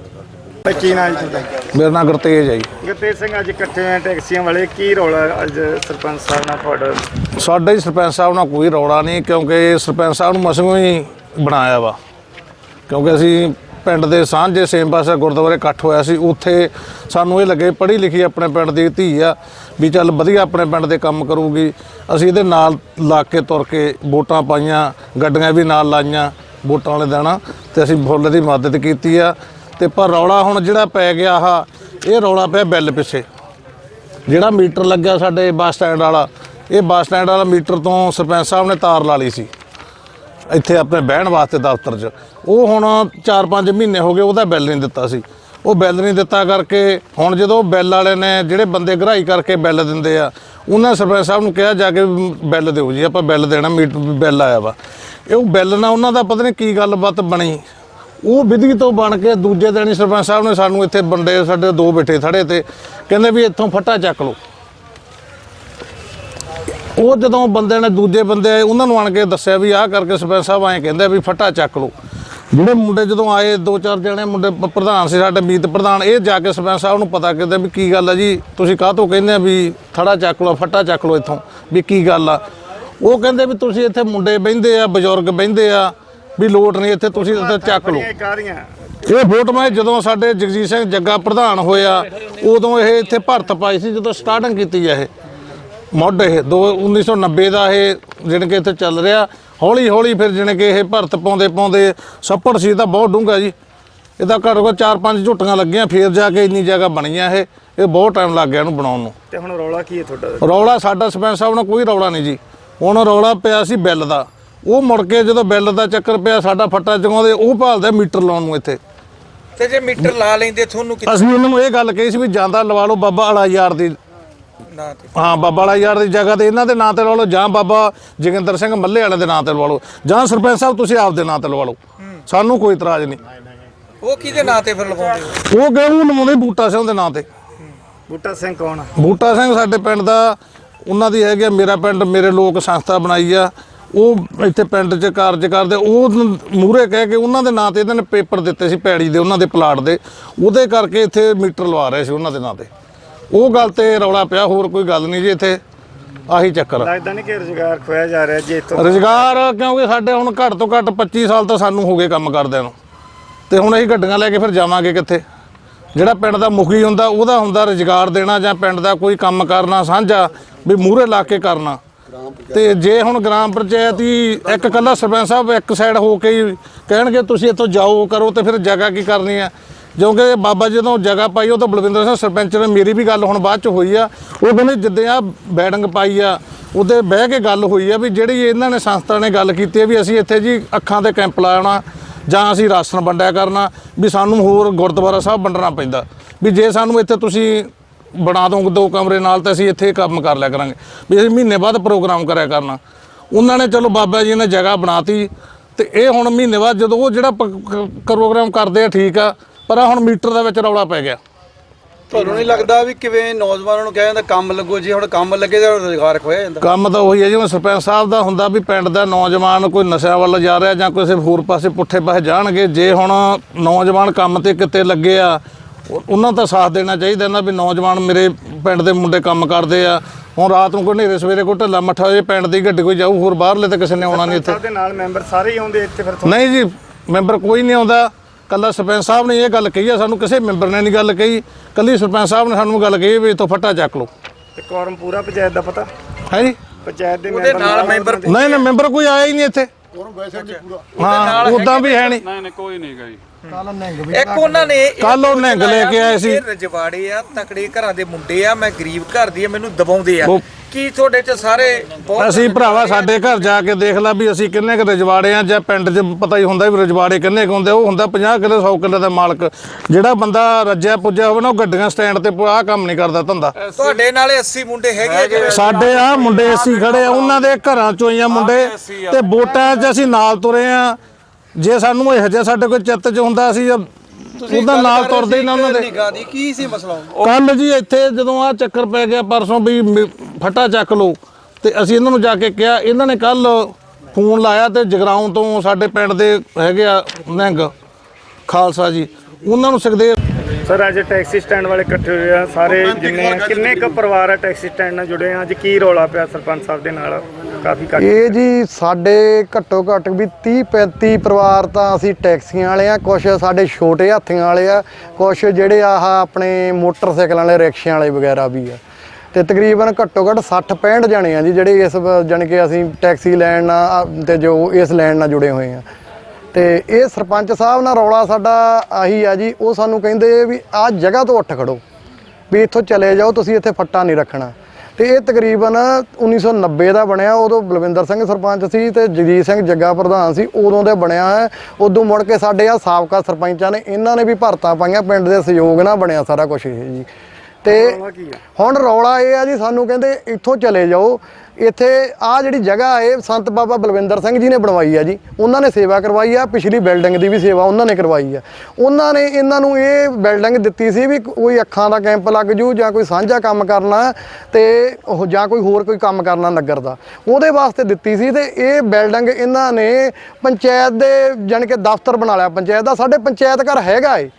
ਕੀ ਨਾਂ ਜੀ ਤੁਹਾਡਾ? ਮੇਰਾ ਨਾਮ ਗੁਰਤੇਜ ਹੈ ਜੀ। ਗੁਰਤੇਜ ਸਿੰਘ ਅੱਜ ਇਕੱਠੇ ਆ ਟੈਕਸੀਆਂ ਵਾਲੇ। ਕੀ ਰੌਲਾ ਅੱਜ ਸਰਪੰਚ ਸਾਹਿਬ ਨਾਲ ਤੁਹਾਡਾ? ਸਾਡਾ ਹੀ ਸਰਪੰਚ ਸਾਹਿਬ ਨਾਲ ਕੋਈ ਰੌਲਾ ਨਹੀਂ ਕਿਉਂਕਿ ਸਰਪੰਚ ਸਾਹਿਬ ਨੂੰ ਮਸਲੋਂ ਹੀ ਬਣਾਇਆ ਵਾ। ਕਿਉਂਕਿ ਅਸੀਂ ਪਿੰਡ ਦੇ ਸਾਂਝੇ ਸੇਮ ਪਾਸੇ ਗੁਰਦੁਆਰੇ ਇਕੱਠ ਹੋਇਆ ਸੀ ਉੱਥੇ ਸਾਨੂੰ ਇਹ ਲੱਗੇ ਪੜ੍ਹੀ ਲਿਖੀ ਆਪਣੇ ਪਿੰਡ ਦੀ ਧੀ ਆ ਵੀ ਚੱਲ ਵਧੀਆ ਆਪਣੇ ਪਿੰਡ ਦੇ ਕੰਮ ਕਰੂਗੀ। ਅਸੀਂ ਇਹਦੇ ਨਾਲ ਲਾ ਕੇ ਤੁਰ ਕੇ ਵੋਟਾਂ ਪਾਈਆਂ ਗੱਡੀਆਂ ਵੀ ਨਾਲ ਲਾਈਆਂ ਵੋਟਾਂ ਵਾਲੇ ਦਿਨ ਤੇ ਅਸੀਂ ਫੁੱਲ ਦੀ ਮਦਦ ਕੀਤੀ ਆ। ਤੇ ਪਰ ਰੌਲਾ ਹੁਣ ਜਿਹੜਾ ਪੈ ਗਿਆ ਆਹ, ਇਹ ਰੌਲਾ ਪਿਆ ਬਿੱਲ ਪਿੱਛੇ। ਜਿਹੜਾ ਮੀਟਰ ਲੱਗਿਆ ਸਾਡੇ ਬੱਸ ਸਟੈਂਡ ਵਾਲਾ, ਇਹ ਬੱਸ ਸਟੈਂਡ ਵਾਲਾ ਮੀਟਰ ਤੋਂ ਸਰਪੰਚ ਸਾਹਿਬ ਨੇ ਤਾਰ ਲਾ ਲਈ ਸੀ। ਇੱਥੇ ਆਪਣੇ ਬਹਿਣ ਵਾਸਤੇ ਦਫ਼ਤਰ 'ਚ। ਉਹ ਹੁਣ 4-5 ਮਹੀਨੇ ਹੋ ਗਏ ਉਹਦਾ ਬਿੱਲ ਨਹੀਂ ਦਿੱਤਾ ਸੀ। ਉਹ ਬਿੱਲ ਨਹੀਂ ਦਿੱਤਾ ਕਰਕੇ ਹੁਣ ਜਦੋਂ ਬਿੱਲ ਵਾਲੇ ਨੇ ਜਿਹੜੇ ਬੰਦੇ ਗ੍ਰਾਈ ਕਰਕੇ ਬਿੱਲ ਦਿੰਦੇ ਆ, ਉਹਨਾਂ ਸਰਪੰਚ ਸਾਹਿਬ ਨੂੰ ਕਿਹਾ ਜਾ ਕੇ ਵੀ ਬਿੱਲ ਦਿਓ ਜੀ, ਆਪਾਂ ਬਿੱਲ ਦੇਣਾ, ਮੀਟਰ, ਬਿੱਲ ਆਇਆ ਵਾ। ਇਹ ਉਹ ਬਿੱਲ ਨਾਲ ਉਹਨਾਂ ਦਾ ਪਤਾ ਨਹੀਂ ਕੀ ਗੱਲਬਾਤ ਬਣੀ। ਉਹ ਵਿਧੀ ਤੋਂ ਬਣ ਕੇ ਦੂਜੇ ਦਿਨ ਹੀ ਸਰਪੰਚ ਸਾਹਿਬ ਨੇ ਸਾਨੂੰ ਇੱਥੇ ਬੰਦੇ ਸਾਡੇ ਦੋ ਬੈਠੇ ਥੜੇ ਤੇ ਕਹਿੰਦੇ ਵੀ ਇੱਥੋਂ ਫੱਟਾ ਚੱਕ ਲਓ। ਉਹ ਜਦੋਂ ਬੰਦੇ ਨੇ ਦੂਜੇ ਬੰਦੇ ਆਏ, ਉਹਨਾਂ ਨੂੰ ਆਣ ਕੇ ਦੱਸਿਆ ਵੀ ਆਹ ਕਰਕੇ ਸਰਪੰਚ ਸਾਹਿਬ ਐਂ ਕਹਿੰਦੇ ਵੀ ਫੱਟਾ ਚੱਕ ਲਓ। ਜਿਹੜੇ ਮੁੰਡੇ ਜਦੋਂ ਆਏ, ਦੋ ਚਾਰ ਜਣੇ ਮੁੰਡੇ ਪ੍ਰਧਾਨ ਸੀ ਸਾਡੇ, ਮੀਤ ਪ੍ਰਧਾਨ, ਇਹ ਜਾ ਕੇ ਸਰਪੰਚ ਸਾਹਿਬ ਨੂੰ ਪਤਾ ਕਰਦੇ ਵੀ ਕੀ ਗੱਲ ਆ ਜੀ, ਤੁਸੀਂ ਕਾਹ ਤੋਂ ਕਹਿੰਦੇ ਆ ਵੀ ਥੜਾ ਚੱਕ ਲਓ, ਫੱਟਾ ਚੱਕ ਲਓ ਇੱਥੋਂ, ਵੀ ਕੀ ਗੱਲ ਆ। ਉਹ ਕਹਿੰਦੇ ਵੀ ਤੁਸੀਂ ਇੱਥੇ ਮੁੰਡੇ ਬਹਿੰਦੇ ਆ, ਬਜ਼ੁਰਗ ਬਹਿੰਦੇ ਆ ਵੀ ਲੋਟ ਨਹੀਂ ਇੱਥੇ ਤੁਸੀਂ ਇੱਥੇ ਚੱਕ ਲਓ। ਇਹ ਫੋਟੋਆਂ ਜਦੋਂ ਸਾਡੇ ਜਗਜੀਤ ਸਿੰਘ ਜੱਗਾ ਪ੍ਰਧਾਨ ਹੋਇਆ ਉਦੋਂ ਇਹ ਇੱਥੇ ਭਰਤ ਪਾਈ ਸੀ ਜਦੋਂ ਸਟਾਰਟਿੰਗ ਕੀਤੀ ਆ ਇਹ। ਮੁੱਢ ਇਹ ਦੋ 1990 ਦਾ ਇਹ ਜਿਹਨ ਕਿ ਇੱਥੇ ਚੱਲ ਰਿਹਾ। ਹੌਲੀ ਹੌਲੀ ਫਿਰ ਜਿਹਨ ਕਿ ਇਹ ਭਰਤ ਪਾਉਂਦੇ ਪਾਉਂਦੇ ਛੱਪੜ ਸੀ ਤਾਂ ਬਹੁਤ ਡੂੰਘਾ ਜੀ। ਇਹਦਾ ਘੱਟੋ ਘੱਟ ਚਾਰ ਪੰਜ ਝੁੱਟੀਆਂ ਲੱਗੀਆਂ ਫਿਰ ਜਾ ਕੇ ਇੰਨੀ ਜਗ੍ਹਾ ਬਣੀਆਂ ਇਹ। ਇਹ ਬਹੁਤ ਟਾਈਮ ਲੱਗ ਗਿਆ ਇਹਨੂੰ ਬਣਾਉਣ ਨੂੰ। ਤੇ ਹੁਣ ਰੌਲਾ ਕੀ ਹੈ ਤੁਹਾਡਾ? ਰੌਲਾ ਸਾਡਾ ਸਰਪੰਚ ਸਾਹਿਬ ਨਾਲ ਕੋਈ ਰੌਲਾ ਨਹੀਂ ਜੀ। ਹੁਣ ਰੌਲਾ ਪਿਆ ਸੀ ਬਿੱਲ ਦਾ। ਉਹ ਮੁੜ ਕੇ ਜਦੋਂ ਬਿੱਲ ਦਾ ਚੱਕਰ ਪਿਆ ਸਾਡਾ ਫੱਟਾ ਚਗਾਉਂਦੇ ਉਹ ਭਾਲਦੇ ਮੀਟਰ ਲਾਉਣ ਨੂੰ ਇੱਥੇ। ਤੇ ਜੇ ਮੀਟਰ ਲਾ ਲੈਂਦੇ ਤੁਹਾਨੂੰ ਕਿ ਅਸੀਂ ਉਹਨਾਂ ਨੂੰ ਇਹ ਗੱਲ ਕਹੀ ਸੀ ਵੀ ਜਾਂਦਾ ਲਵਾ ਲਓ ਬਾਬਾ ਵਾਲਾ ਯਾਰ ਦੀ। ਨਾ ਤੇ ਹਾਂ ਬਾਬਾ ਵਾਲਾ ਯਾਰ ਦੀ ਜਗ੍ਹਾ ਤੇ ਇਹਨਾਂ ਦੇ ਨਾਂ ਤੇ ਲਵਾ ਲਓ ਜਾਂ ਬਾਬਾ ਜੋਗਿੰਦਰ ਸਿੰਘ ਮੱਲੇ ਵਾਲੇ ਦੇ ਨਾਂ ਤੇ ਲਵਾ ਲਓ ਜਾਂ ਸਰਪੰਚ ਸਾਹਿਬ ਤੁਸੀਂ ਆਪਦੇ ਨਾਂ ਤੇ ਲਵਾ ਲਓ। ਸਾਨੂੰ ਕੋਈ ਇਤਰਾਜ਼ ਨਹੀਂ। ਉਹ ਕਿਹਦੇ ਨਾਂ ਤੇ ਫਿਰ ਲਵਾਉਂਦੇ ਹੋ? ਉਹ ਉਹ ਲਵਾਉਂਦੇ ਬੂਟਾ ਸਿੰਘ ਦੇ ਨਾਂ ਤੇ। ਬੂਟਾ ਸਿੰਘ ਕੌਣ ਬੂਟਾ ਸਿੰਘ ਸਾਡੇ ਪਿੰਡ ਦਾ ਉਹਨਾਂ ਦੀ ਹੈਗੀ ਆ ਮੇਰਾ ਪਿੰਡ ਮੇਰੇ ਲੋਕ ਸੰਸਥਾ ਬਣਾਈ ਆ। ਉਹ ਇੱਥੇ ਪਿੰਡ 'ਚ ਕਾਰਜ ਕਰਦੇ ਉਹ ਮੂਰੇ ਕਹਿ ਕੇ ਉਹਨਾਂ ਦੇ ਨਾਂ ਤੇ ਇਹਨਾਂ ਨੇ ਪੇਪਰ ਦਿੱਤੇ ਸੀ ਪੈੜੀ ਦੇ ਉਹਨਾਂ ਦੇ ਪਲਾਟ ਦੇ। ਉਹਦੇ ਕਰਕੇ ਇੱਥੇ ਮੀਟਰ ਲਵਾ ਰਹੇ ਸੀ ਉਹਨਾਂ ਦੇ ਨਾਂ ਤੇ। ਉਹ ਗੱਲ ਤੇ ਰੌਲਾ ਪਿਆ ਹੋਰ ਕੋਈ ਗੱਲ ਨਹੀਂ ਜੀ ਇੱਥੇ। ਆਹੀ ਚੱਕਰ ਲੱਗਦਾ ਨਹੀਂ ਕਿ ਰੁਜ਼ਗਾਰ ਖੋਇਆ ਜਾ ਰਿਹਾ ਜੇ ਇੱਥੋਂ ਰੁਜ਼ਗਾਰ ਕਿਉਂਕਿ ਸਾਡੇ ਹੁਣ ਘੱਟ ਤੋਂ ਘੱਟ 25 ਸਾਲ ਤਾਂ ਸਾਨੂੰ ਹੋ ਗਏ ਕੰਮ ਕਰਦਿਆਂ ਨੂੰ। ਤੇ ਹੁਣ ਅਸੀਂ ਗੱਡੀਆਂ ਲੈ ਕੇ ਫਿਰ ਜਾਵਾਂਗੇ ਕਿੱਥੇ? ਜਿਹੜਾ ਪਿੰਡ ਦਾ ਮੁਖੀ ਹੁੰਦਾ ਉਹਦਾ ਹੁੰਦਾ ਰੁਜ਼ਗਾਰ ਦੇਣਾ ਜਾਂ ਪਿੰਡ ਦਾ ਕੋਈ ਕੰਮ ਕਰਨਾ ਸਾਂਝਾ ਵੀ ਮੂਹਰੇ ਲਾ ਕੇ ਕਰਨਾ। ਤੇ ਜੇ ਹੁਣ ਗ੍ਰਾਮ ਪੰਚਾਇਤ ਹੀ ਇੱਕ ਕੱਲਾ ਸਰਪੰਚ ਸਾਹਿਬ ਇੱਕ ਸਾਈਡ ਹੋ ਕੇ ਹੀ ਕਹਿਣਗੇ, ਤੁਸੀਂ ਇੱਥੋਂ ਜਾਓ, ਕਰੋ ਤੇ ਫਿਰ ਜਗ੍ਹਾ ਕੀ ਕਰਨੀ ਆ ਕਿਉਂਕਿ ਬਾਬਾ ਜਦੋਂ ਜਗ੍ਹਾ ਪਾਈ, ਉਹ ਤਾਂ ਬਲਵਿੰਦਰ ਸਿੰਘ ਸਰਪੰਚ ਨੇ ਮੇਰੀ ਵੀ ਗੱਲ ਹੁਣ ਬਾਅਦ ਚ ਹੋਈ ਆ। ਉਹ ਕਹਿੰਦੇ ਜਿੱਦਾਂ ਆ ਬੈਡਿੰਗ ਪਾਈ ਆ, ਉਹਦੇ ਬਹਿ ਕੇ ਗੱਲ ਹੋਈ ਆ ਵੀ ਜਿਹੜੀ ਇਹਨਾਂ ਨੇ ਸੰਸਥਾ ਨੇ ਗੱਲ ਕੀਤੀ ਹੈ ਵੀ ਅਸੀਂ ਇੱਥੇ ਜੀ ਅੱਖਾਂ ਤੇ ਕੈਂਪ ਲਾਉਣਾ ਜਾਂ ਅਸੀਂ ਰਾਸ਼ਨ ਵੰਡਿਆ ਕਰਨਾ, ਵੀ ਸਾਨੂੰ ਹੋਰ ਗੁਰਦੁਆਰਾ ਸਾਹਿਬ ਵੰਡਣਾ ਪੈਂਦਾ। ਵੀ ਜੇ ਸਾਨੂੰ ਇੱਥੇ ਤੁਸੀਂ ਬਣਾ ਦੋਗੇ ਦੋ ਕਮਰੇ ਨਾਲ ਤਾਂ ਅਸੀਂ ਇੱਥੇ ਕੰਮ ਕਰ ਲਿਆ ਕਰਾਂਗੇ। ਵੀ ਅਸੀਂ ਮਹੀਨੇ ਬਾਅਦ ਪ੍ਰੋਗਰਾਮ ਕਰਿਆ ਕਰਨਾ। ਉਹਨਾਂ ਨੇ ਚਲੋ ਬਾਬਾ ਜੀ ਨੇ ਜਗ੍ਹਾ ਬਣਾਤੀ ਤੇ ਇਹ ਹੁਣ ਮਹੀਨੇ ਬਾਅਦ ਜਦੋਂ ਉਹ ਜਿਹੜਾ ਪ੍ਰੋਗਰਾਮ ਕਰਦੇ ਆ ਠੀਕ ਆ ਪਰ ਹੁਣ ਮੀਟਰ ਦੇ ਵਿੱਚ ਰੌਲਾ ਪੈ ਗਿਆ। ਤੁਹਾਨੂੰ ਨਹੀਂ ਲੱਗਦਾ ਵੀ ਕਿਵੇਂ ਨੌਜਵਾਨਾਂ ਨੂੰ ਕਿਹਾ ਜਾਂਦਾ ਕੰਮ ਲੱਗੋ ਜੇ ਹੁਣ ਕੰਮ ਲੱਗੇ ਤਾਂ ਰੋਜ਼ਗਾਰ ਖੋਇਆ ਜਾਂਦਾ? ਕੰਮ ਤਾਂ ਉਹੀ ਹੈ ਜਿਵੇਂ ਸਰਪੰਚ ਸਾਹਿਬ ਦਾ ਹੁੰਦਾ ਵੀ ਪਿੰਡ ਦਾ ਨੌਜਵਾਨ ਕੋਈ ਨਸ਼ਿਆਂ ਵੱਲ ਜਾ ਰਿਹਾ ਜਾਂ ਕਿਸੇ ਹੋਰ ਪਾਸੇ ਪੁੱਠੇ ਪਾਸੇ ਜਾਣਗੇ। ਜੇ ਹੁਣ ਨੌਜਵਾਨ ਕੰਮ ਤੇ ਕਿਤੇ ਲੱਗੇ ਆ ਉਹ- ਉਹਨਾਂ ਦਾ ਸਾਥ ਦੇਣਾ ਚਾਹੀਦਾ ਨਾ ਵੀ ਨੌਜਵਾਨ ਮੇਰੇ ਪਿੰਡ ਦੇ ਮੁੰਡੇ ਕੰਮ ਕਰਦੇ ਆ। ਹੁਣ ਰਾਤ ਨੂੰ ਕੋਈ ਹਨੇਰੇ ਸਵੇਰੇ ਕੋਈ ਢੱਲਾ ਮੱਠਾ ਹੋਏ ਪਿੰਡ ਦੀ ਗੱਡੀ ਕੋਈ ਜਾਊ ਹੋਰ ਬਾਹਰਲੇ ਤਾਂ ਕਿਸੇ ਨੇ ਆਉਣਾ ਨਹੀਂ ਇੱਥੇ। ਦੇ ਨਾਲ ਮੈਂਬਰ ਸਾਰੇ ਹੀ ਆਉਂਦੇ ਇੱਥੇ ਫਿਰ ਨਹੀਂ ਜੀ ਮੈਂਬਰ ਕੋਈ ਨਹੀਂ ਆਉਂਦਾ। ਕੱਲਾ ਸਰਪੰਚ ਸਾਹਿਬ ਨੇ ਇਹ ਗੱਲ ਕਹੀ ਆ ਸਾਨੂੰ ਕਿਸੇ ਮੈਂਬਰ ਨੇ ਨਹੀਂ ਗੱਲ ਕਹੀ। ਕੱਲੀ ਸਰਪੰਚ ਸਾਹਿਬ ਨੇ ਸਾਨੂੰ ਗੱਲ ਕਹੀ ਵੀ ਇੱਥੋਂ ਫੱਟਾ ਚੱਕ ਲਓ। ਤੇ ਕੋਰਮ ਪੂਰਾ ਪੰਚਾਇਤ ਦਾ ਪਤਾ? ਹੈ ਜੀ? ਪੰਚਾਇਤ ਦੇ ਉਹਦੇ ਮੈਂਬਰ ਨਾਲ ਮੈਂਬਰ ਨਹੀਂ ਨਹੀਂ ਮੈਂਬਰ ਕੋਈ ਆਇਆ ਹੀ ਨਹੀਂ ਇੱਥੇ। ਹਾਂ ਉਦਾਂ ਵੀ ਹੈ ਨਹੀਂ। ਇੱਕ ਉਹਨਾਂ ਨੇ ਇਹ ਕੱਲ੍ਹ ਉਹ ਨਿਹੰਗ ਲੈ ਕੇ ਆਏ ਸੀ। ਇਹ ਰਜਵਾੜੇ ਆ ਤਕੜੇ ਘਰਾਂ ਦੇ ਮੁੰਡੇ ਆ ਮੈਂ ਗਰੀਬ ਘਰ ਦੀ ਆ ਮੈਨੂੰ ਦਬਾਉਂਦੇ ਆ। ਉਹ- ਕੀ ਤੁਹਾਡੇ ਚ ਸਾਰੇ ਬਹੁਤ ਅਸੀਂ ਭਰਾਵਾ ਸਾਡੇ ਘਰ ਜਾ ਕੇ ਦੇਖ ਲਾ ਵੀ ਅਸੀਂ ਕਿੰਨੇ ਕੁ ਰਜਵਾੜੇ ਆ ਜਾਂ ਪਿੰਡ 'ਚ ਪਤਾ ਹੀ ਹੁੰਦਾ ਵੀ ਰਜਵਾੜੇ ਕਿੰਨੇ ਕੁ ਹੁੰਦੇ ਉਹ ਹੁੰਦਾ 50 ਕਿੱਲੇ 100 ਕਿੱਲੇ ਦਾ ਮਾਲਕ। ਜਿਹੜਾ ਬੰਦਾ ਰੱਜਿਆ ਪੁੱਜਿਆ ਹੋਵੇ ਨਾ ਉਹ ਗੱਡੀਆਂ ਸਟੈਂਡ ਤੇ ਆਹ ਕੰਮ ਨਹੀਂ ਕਰਦਾ ਧੰਦਾ। ਤੁਹਾਡੇ ਨਾਲੇ 80 ਮੁੰਡੇ ਹੈਗੇ ਆ ਜਿਹੜੇ ਸਾਡੇ ਆ ਮੁੰਡੇ ਅਸੀਂ ਖੜੇ ਆ ਉਹਨਾਂ ਦੇ ਘਰਾਂ ਚੋਂ ਹੀ ਆ ਮੁੰਡੇ। ਤੇ ਵੋਟਾਂ 'ਚ ਅਸੀਂ ਨਾਲ ਤੁਰੇ ਆ। ਜੇ ਸਾਨੂੰ ਇਹੋ ਜਿਹਾ ਸਾਡੇ ਕੋਈ ਚਿੱਤ 'ਚ ਹੁੰਦਾ ਅਸੀਂ ਉਹਦਾ ਨਾਲ ਤੁਰਦੇ ਹੀ ਨਾ ਉਹਨਾਂ ਦੇ ਨਿਗਾਹ ਦੀ? ਕੀ ਸੀ ਮਸਲਾ ਕੱਲ ਜੀ ਇੱਥੇ ਜਦੋਂ ਆ ਚੱਕਰ ਪੈ ਗਿਆ ਪਰਸੋਂ ਵੀ ਮ- ਫੱਟਾ ਚੱਕ ਲਓ ਤੇ ਅਸੀਂ ਇਹਨਾਂ ਨੂੰ ਜਾ ਕੇ ਕਿਹਾ ਇਹਨਾਂ ਨੇ ਕੱਲ ਫੋਨ ਲਾਇਆ ਤੇ ਜਗਰਾਉਂ ਤੋਂ ਸਾਡੇ ਪਿੰਡ ਦੇ ਹੈਗੇ ਆ ਨਿਹੰਗ ਖਾਲਸਾ ਜੀ ਉਹਨਾਂ ਨੂੰ ਸੁਖਦੇਵ ਸਰ ਅੱਜ ਟੈਕਸੀ ਸਟੈਂਡ ਵਾਲੇ ਇਕੱਠੇ ਹੋਏ ਆ। ਸਾਰੇ ਜਿੰਨੇ ਆ, ਕਿੰਨੇ ਕੁ ਪਰਿਵਾਰ ਆ ਟੈਕਸੀ ਸਟੈਂਡ ਨਾਲ ਜੁੜੇ ਆ? ਅੱਜ ਕੀ ਰੌਲਾ ਪਿਆ ਸਰਪੰਚ ਸਾਹਿਬ ਦੇ ਨਾਲ? ਕਾਫੀ ਘੱਟ। ਇਹ ਜੀ ਸਾਡੇ ਘੱਟੋ ਘੱਟ ਵੀ 30 35 ਪਰਿਵਾਰ ਤਾਂ ਅਸੀਂ ਟੈਕਸੀਆਂ ਵਾਲੇ ਆ। ਕੁਝ ਸਾਡੇ ਛੋਟੇ ਹਾਥੀਆਂ ਵਾਲੇ ਆ ਕੁਝ ਜਿਹੜੇ ਆਹ ਆਪਣੇ ਮੋਟਰਸਾਈਕਲਾਂ ਵਾਲੇ ਰਿਕਸ਼ਿਆਂ ਵਾਲੇ ਵਗੈਰਾ ਵੀ ਆ। ਤੇ ਤਕਰੀਬਨ ਘੱਟੋ ਘੱਟ 60 65 ਜਣੇ ਆ ਜੀ ਜਿਹੜੇ ਇਸ ਜਾਣੀ ਕਿ ਅਸੀਂ ਟੈਕਸੀ ਲੈਣ ਨਾਲ ਤੇ ਜੋ ਇਸ ਲੈਣ ਨਾਲ ਜੁੜੇ ਹੋਏ ਆ। ਤੇ ਇਹ ਸਰਪੰਚ ਸਾਹਿਬ ਨਾਲ ਰੌਲਾ ਸਾਡਾ ਆਹੀ ਆ ਜੀ ਉਹ ਸਾਨੂੰ ਕਹਿੰਦੇ ਵੀ ਆਹ ਜਗ੍ਹਾ ਤੋਂ ਉੱਠ ਖੜੋ ਵੀ ਇੱਥੋਂ ਚਲੇ ਜਾਓ ਤੁਸੀਂ ਇੱਥੇ ਫੱਟਾ ਨਹੀਂ ਰੱਖਣਾ। ਤੇ ਇਹ ਤਕਰੀਬਨ 1990 ਦਾ ਬਣਿਆ ਉਦੋਂ ਬਲਵਿੰਦਰ ਸਿੰਘ ਸਰਪੰਚ ਸੀ ਤੇ ਜਗਜੀਤ ਸਿੰਘ ਜੱਗਾ ਪ੍ਰਧਾਨ ਸੀ ਉਦੋਂ ਦੇ ਬਣਿਆ ਹੈ। ਉਦੋਂ ਮੁੜ ਕੇ ਸਾਡੇ ਆ ਸਾਬਕਾ ਸਰਪੰਚਾਂ ਨੇ ਇਹਨਾਂ ਨੇ ਵੀ ਭਰਤਾਂ ਪਾਈਆਂ ਪਿੰਡ ਦੇ ਸਹਿਯੋਗ ਨਾਲ ਬਣਿਆ ਸਾਰਾ ਕੁਝ ਇਹ ਜੀ। ਤੇ ਹੁਣ ਰੌਲਾ ਇਹ ਆ ਜੀ ਸਾਨੂੰ ਕਹਿੰਦੇ ਇੱਥੋਂ ਚਲੇ ਜਾਓ ਇੱਥੇ ਆ ਜਿਹੜੀ ਜਗ੍ਹਾ ਹੈ ਸੰਤ ਬਾਬਾ ਬਲਵਿੰਦਰ ਸਿੰਘ ਜੀ ਨੇ ਬਣਵਾਈ ਆ ਜੀ। ਉਹਨਾਂ ਨੇ ਸੇਵਾ ਕਰਵਾਈ ਆ, ਪਿਛਲੀ ਬਿਲਡਿੰਗ ਦੀ ਵੀ ਸੇਵਾ ਉਹਨਾਂ ਨੇ ਕਰਵਾਈ ਆ। ਉਹਨਾਂ ਨੇ ਇਹਨਾਂ ਨੂੰ ਇਹ ਬਿਲਡਿੰਗ ਦਿੱਤੀ ਸੀ ਵੀ ਕੋਈ ਅੱਖਾਂ ਦਾ ਕੈਂਪ ਲੱਗ ਜੂ ਜਾਂ ਕੋਈ ਸਾਂਝਾ ਕੰਮ ਕਰਨਾ ਤੇ ਉਹ ਜਾਂ ਕੋਈ ਹੋਰ ਕੋਈ ਕੰਮ ਕਰਨਾ ਨਗਰ ਦਾ। ਉਹਦੇ ਵਾਸਤੇ ਦਿੱਤੀ ਸੀ ਤੇ ਇਹ ਬਿਲਡਿੰਗ ਇਹਨਾਂ ਨੇ ਪੰਚਾਇਤ ਦੇ ਜਾਣੀ ਕਿ ਦਫ਼ਤਰ ਬਣਾ ਲਿਆ। ਪੰਚਾਇਤ ਦਾ ਸਾਡੇ ਪੰਚਾਇਤ ਘਰ ਹੈਗਾ ਏ।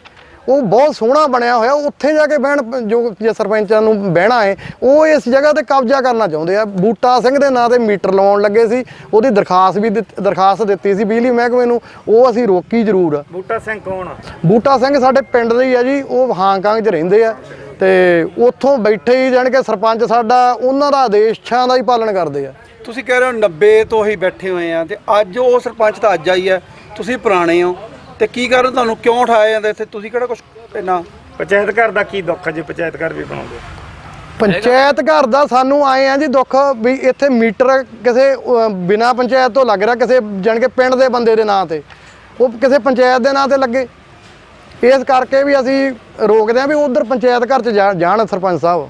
ਉਹ ਬਹੁਤ ਸੋਹਣਾ ਬਣਿਆ ਹੋਇਆ ਉੱਥੇ ਜਾ ਕੇ ਬਹਿਣ ਜੋ ਸਰਪੰਚਾਂ ਨੂੰ ਬਹਿਣਾ ਹੈ ਉਹ ਇਸ ਜਗ੍ਹਾ ਤੇ ਕਬਜ਼ਾ ਕਰਨਾ ਚਾਹੁੰਦੇ ਆ। ਬੂਟਾ ਸਿੰਘ ਦੇ ਨਾਂ ਤੇ ਮੀਟਰ ਲਵਾਉਣ ਲੱਗੇ ਸੀ ਉਹਦੀ ਦਰਖਾਸਤ ਵੀ ਦਰਖਾਸਤ ਦਿੱਤੀ ਸੀ ਬਿਜਲੀ ਮਹਿਕਮੇ ਨੂੰ ਉਹ ਅਸੀਂ ਰੋਕੀ ਜ਼ਰੂਰ। ਆ ਬੂਟਾ ਸਿੰਘ ਕੌਣ? ਆ ਬੂਟਾ ਸਿੰਘ ਸਾਡੇ ਪਿੰਡ ਦੇ ਹੀ ਆ ਜੀ ਉਹ ਹਾਂਗਕਾਂਗ 'ਚ ਰਹਿੰਦੇ ਆ ਤੇ ਉੱਥੋਂ ਬੈਠੇ ਹੀ ਜਾਣ ਕੇ ਸਰਪੰਚ ਸਾਡਾ ਉਹਨਾਂ ਦਾ ਆਦੇਸ਼ਾਂ ਦਾ ਹੀ ਪਾਲਣ ਕਰਦੇ ਆ। ਤੁਸੀਂ ਕਹਿ ਰਹੇ ਹੋ 90 ਤੋਂ ਹੀ ਬੈਠੇ ਹੋਏ ਆ ਤੇ ਅੱਜ ਉਹ ਸਰਪੰਚ ਤਾਂ ਅੱਜ ਆਈ ਹੈ ਤੁਸੀਂ ਪੁਰਾਣੇ ਹੋ। ਤੇ ਕੀ ਕਾਰਨ ਤੁਹਾਨੂੰ ਕਿਉਂ ਉਠਾਇਆ ਜਾਂਦਾ ਇੱਥੇ? ਤੁਸੀਂ ਕਿਹੜਾ ਕੁਝ ਇੰਨਾ ਪੰਚਾਇਤ ਘਰ ਦਾ ਕੀ ਦੁੱਖ ਹੈ ਜੇ? ਪੰਚਾਇਤ ਘਰ ਵੀ ਬਣਾਉਂਦੇ ਪੰਚਾਇਤ ਘਰ ਦਾ ਸਾਨੂੰ ਆਏ ਆ ਜੀ ਦੁੱਖ ਵੀ ਇੱਥੇ ਮੀਟਰ ਕਿਸੇ ਅਹ, ਬਿਨਾਂ ਪੰਚਾਇਤ ਤੋਂ ਲੱਗ ਰਿਹਾ ਕਿਸੇ ਜਾਣੀ ਕਿ ਪਿੰਡ ਦੇ ਬੰਦੇ ਦੇ ਨਾਂ ਤੇ। ਉਹ ਕਿਸੇ ਪੰਚਾਇਤ ਦੇ ਨਾਂ ਤੇ ਲੱਗੇ। ਇਸ ਕਰਕੇ ਵੀ ਅਸੀਂ ਰੋਕਦੇ ਆ ਵੀ ਉਧਰ ਪੰਚਾਇਤ ਘਰ ਚ ਜਾ- ਜਾਣ ਸਰਪੰਚ ਸਾਹਿਬ।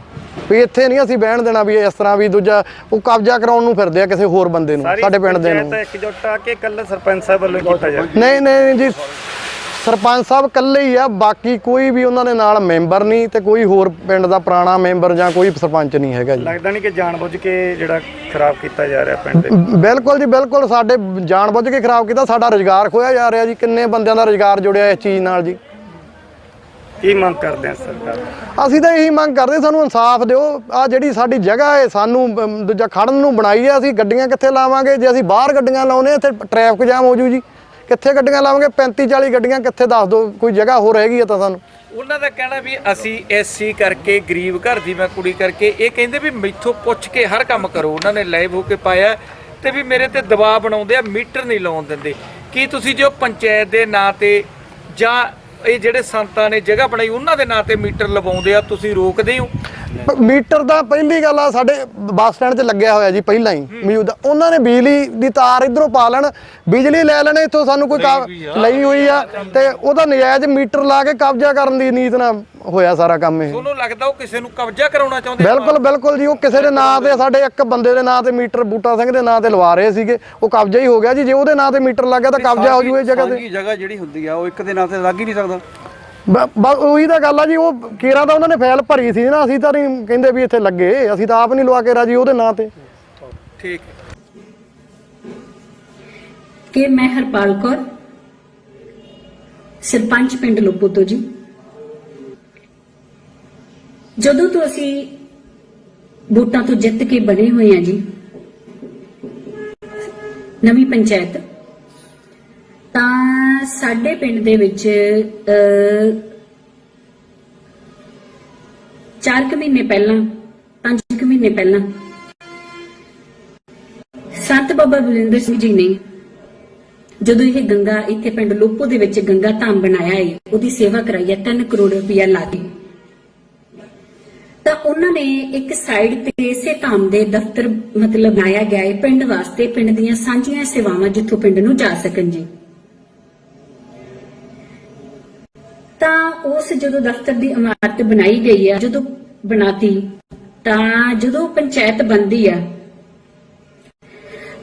ਵੀ ਇੱਥੇ ਨਹੀਂ ਅਸੀਂ ਬਹਿਣ ਦੇਣਾ ਵੀ ਇਸ ਤਰ੍ਹਾਂ ਵੀ ਦੂਜਾ ਉਹ ਕਬਜ਼ਾ ਕਰਾਉਣ ਨੂੰ ਫਿਰਦੇ ਆ ਕਿਸੇ ਹੋਰ ਬੰਦੇ ਨੂੰ ਸਾਡੇ ਪਿੰਡ ਦੇ ਨੂੰ। ਪੰਚਾਇਤ ਇਕਜੁੱਟ ਆ ਕਿ ਇਕੱਲੇ ਸਰਪੰਚ ਸਾਹਿਬ ਵੱਲੋਂ ਕੀਤਾ ਜਾਵੇ ਨਹੀਂ ਨਹੀਂ ਜੀ ਸਰਪੰਚ ਸਾਹਿਬ ਇਕੱਲੇ ਹੀ ਆ ਬਾਕੀ ਕੋਈ ਵੀ ਉਹਨਾਂ ਦੇ ਨਾਲ ਮੈਂਬਰ ਨਹੀਂ ਤੇ ਕੋਈ ਹੋਰ ਪਿੰਡ ਦਾ ਪੁਰਾਣਾ ਮੈਂਬਰ ਜਾਂ ਕੋਈ ਸਰਪੰਚ ਨਹੀਂ ਹੈਗਾ ਜੀ। ਲੱਗਦਾ ਨਹੀਂ ਕਿ ਜਾਣਬੁੱਝ ਕੇ ਜਿਹੜਾ ਖਰਾਬ ਕੀਤਾ ਜਾ ਰਿਹਾ ਪਿੰਡ ਦੇ ਬਿਲਕੁਲ ਜੀ ਬਿਲਕੁਲ ਸਾਡੇ ਜਾਣਬੁੱਝ ਕੇ ਖਰਾਬ ਕੀਤਾ ਸਾਡਾ ਰੋਜ਼ਗਾਰ ਖੋਇਆ ਜਾ ਰਿਹਾ ਜੀ ਕਿੰਨੇ ਬੰਦਿਆਂ ਦਾ ਰੋਜ਼ਗਾਰ ਜੁੜਿਆ ਇਸ ਚੀਜ਼ ਨਾਲ ਜੀ। ਕੀ ਮੰਗ ਕਰਦੇ ਆ ਸਰਕਾਰ? ਅਸੀਂ ਤਾਂ ਇਹੀ ਮੰਗ ਕਰਦੇ ਸਾਨੂੰ ਇਨਸਾਫ ਦਿਓ। ਆ ਜਿਹੜੀ ਸਾਡੀ ਜਗ੍ਹਾ ਹੈ ਸਾਨੂੰ ਅਮ, ਦੂਜਾ ਖੜਨ ਨੂੰ ਬਣਾਈ ਹੈ ਅਸੀਂ ਗੱਡੀਆਂ ਕਿੱਥੇ ਲਾਵਾਂਗੇ? ਜੇ ਅਸੀਂ ਬਾਹਰ ਗੱਡੀਆਂ ਲਾਉਨੇ ਆ, ਇੱਥੇ ਟ੍ਰੈਫਿਕ ਜਾਮ ਹੋ ਜੂ ਜੀ। ਕਿੱਥੇ ਗੱਡੀਆਂ ਲਾਵਾਂਗੇ? 35 40 ਗੱਡੀਆਂ ਕਿੱਥੇ ਦੱਸ ਦਿਓ ਕੋਈ ਜਗ੍ਹਾ ਹੋਰ ਹੈਗੀ ਹੈ ਤਾਂ ਸਾਨੂੰ। ਉਹਨਾਂ ਦਾ ਕਹਿਣਾ ਵੀ ਅਸੀਂ ਐਸਸੀ ਕਰਕੇ ਗਰੀਬ ਘਰ ਦੀ ਮੈਂ ਕੁੜੀ ਕਰਕੇ ਇਹ ਕਹਿੰਦੇ ਵੀ ਮੈਥੋਂ ਪੁੱਛ ਕੇ ਹਰ ਕੰਮ ਕਰੋ। ਉਹਨਾਂ ਨੇ ਲਾਈਵ ਹੋ ਕੇ ਪਾਇਆ ਤੇ ਵੀ ਮੇਰੇ ਤੇ ਦਬਾਅ ਬਣਾਉਂਦੇ ਆ ਮੀਟਰ ਨਹੀਂ ਲਾਉਣ ਦਿੰਦੇ। ਕੀ ਤੁਸੀਂ ਜੋ ਪੰਚਾਇਤ ਦੇ ਨਾਂ ਤੇ ਜਾਂ ਇਹ ਜਿਹੜੇ ਸੰਤਾਂ ਨੇ ਜਗ੍ਹਾ ਬਣਾਈ, ਉਹਨਾਂ ਦੇ ਨਾਂ ਤੇ ਮੀਟਰ ਲਵਾਉਂਦੇ ਆ, ਤੁਸੀਂ ਰੋਕਦੇ ਹੋ। ਮੀਟਰ ਦਾ ਪਹਿਲੀ ਗੱਲ ਆ ਸਾਡੇ ਬੱਸ ਸਟੈਂਡ 'ਚ ਲੱਗਿਆ ਹੋਇਆ ਜੀ ਪਹਿਲਾਂ ਹੀ ਮੌਜੂਦਾ ਉਹਨਾਂ ਨੇ ਬਿਜਲੀ ਦੀ ਤਾਰ ਇਧਰੋਂ ਪਾ ਲੈਣ ਬਿਜਲੀ ਲੈ ਲੈਣ ਇੱਥੋਂ ਸਾਨੂੰ ਕੋਈ ਕਾ- ਲਈ ਹੋਈ ਆ ਤੇ ਉਹਦਾ ਨਜਾਇਜ਼ ਮੀਟਰ ਲਾ ਕੇ ਕਬਜ਼ਾ ਕਰਨ ਦੀ ਨੀਤ ਨਾਲ ਹੋਇਆ ਸਾਰਾ ਕੰਮ ਇਹ। ਤੁਹਾਨੂੰ ਲੱਗਦਾ ਉਹ ਕਿਸੇ ਨੂੰ ਕਬਜ਼ਾ ਕਰਾਉਣਾ ਚਾਹੁੰਦੇ ਆ? ਬਿਲਕੁਲ ਬਿਲਕੁਲ ਜੀ ਉਹ ਕਿਸੇ ਦੇ ਨਾਂ ਤੇ ਸਾਡੇ ਇੱਕ ਬੰਦੇ ਦੇ ਨਾਂ ਤੇ ਮੀਟਰ ਬੂਟਾ ਸਿੰਘ ਦੇ ਨਾਂ ਤੇ ਲਵਾ ਰਹੇ ਸੀਗੇ ਉਹ ਕਬਜ਼ਾ ਹੀ ਹੋ ਗਿਆ ਜੀ। ਜੇ ਉਹਦੇ ਨਾਂ ਤੇ ਮੀਟਰ ਲੱਗ ਗਿਆ ਤਾਂ ਕਬਜ਼ਾ ਹੋ ਜੂ ਇਹ ਜਗ੍ਹਾ ਤੇ। ਸਾਂਝੀ ਜਗ੍ਹਾ ਜਿਹੜੀ ਹੁੰਦੀ ਆ ਉਹ ਇੱਕ ਦੇ ਨਾਂ ਤੇ ਲੱਗ ਹੀ ਨਹੀਂ ਸਕਦਾ। ਬਸ ਉਹੀ ਤਾਂ ਗੱਲ ਆ ਜੀ ਉਹ ਕੇਰਾ ਤਾਂ ਉਹਨਾਂ ਨੇ ਫਾਈਲ ਭਰੀ ਸੀ ਨਾ ਅਸੀਂ ਤਾਂ ਨਹੀਂ ਕਹਿੰਦੇ ਵੀ ਇੱਥੇ ਲੱਗੇ ਅਸੀਂ ਤਾਂ ਆਪ ਨਹੀਂ ਲਵਾ ਕੇ ਰਾਜੀ ਉਹਦੇ ਨਾਂ ਤੇ। ਠੀਕ ਕਿ ਮੈਂ ਹਰਪਾਲ ਕੌਰ ਸਰਪੰਚ ਪਿੰਡ ਲੋਪੋ ਤੋਂ ਜੀ। ਜਦੋਂ ਤੋਂ ਅਸੀਂ ਵੋਟਾਂ ਤੋਂ ਜਿੱਤ ਕੇ ਬਣੇ ਹੋਏ ਆ ਜੀ ਨਵੀਂ ਪੰਚਾਇਤ ਸਾਡੇ ਪਿੰਡ ਦੇ ਵਿੱਚ ਅ 4 ਮਹੀਨੇ ਪਹਿਲਾਂ 5 ਮਹੀਨੇ ਪਹਿਲਾਂ, ਸੰਤ ਬਾਬਾ ਬਲਿੰਦਰ ਸਿੰਘ ਜੀ ਨੇ ਜਦੋਂ ਇਹ ਗੰਗਾ ਇੱਥੇ ਪਿੰਡ ਲੋਪੋ ਦੇ ਵਿੱਚ ਗੰਗਾ ਧਾਮ ਬਣਾਇਆ ਹੈ ਉਹਦੀ ਸੇਵਾ ਕਰਾਈ ਹੈ 3 ਕਰੋੜ ਰੁਪਇਆ ਲਾ ਕੇ। ਤਾਂ ਉਹਨਾਂ ਨੇ ਇੱਕ ਸਾਈਡ ਤੇ ਇਸੇ ਧਾਮ ਦੇ ਦਫ਼ਤਰ ਮਤਲਬ ਬਣਾਇਆ ਗਿਆ ਹੈ ਪਿੰਡ ਵਾਸਤੇ, ਪਿੰਡ ਦੀਆਂ ਸਾਂਝੀਆਂ ਸੇਵਾਵਾਂ ਜਿੱਥੋਂ ਪਿੰਡ ਨੂੰ ਜਾ ਸਕਣ ਜੀ। ਤਾਂ ਉਸ ਜਦੋਂ ਦਫ਼ਤਰ ਦੀ ਇਮਾਰਤ ਬਣਾਈ ਗਈ ਆ, ਜਦੋਂ ਬਣਾਤੀ, ਤਾਂ ਜਦੋਂ ਪੰਚਾਇਤ ਬੰਦੀ ਆ,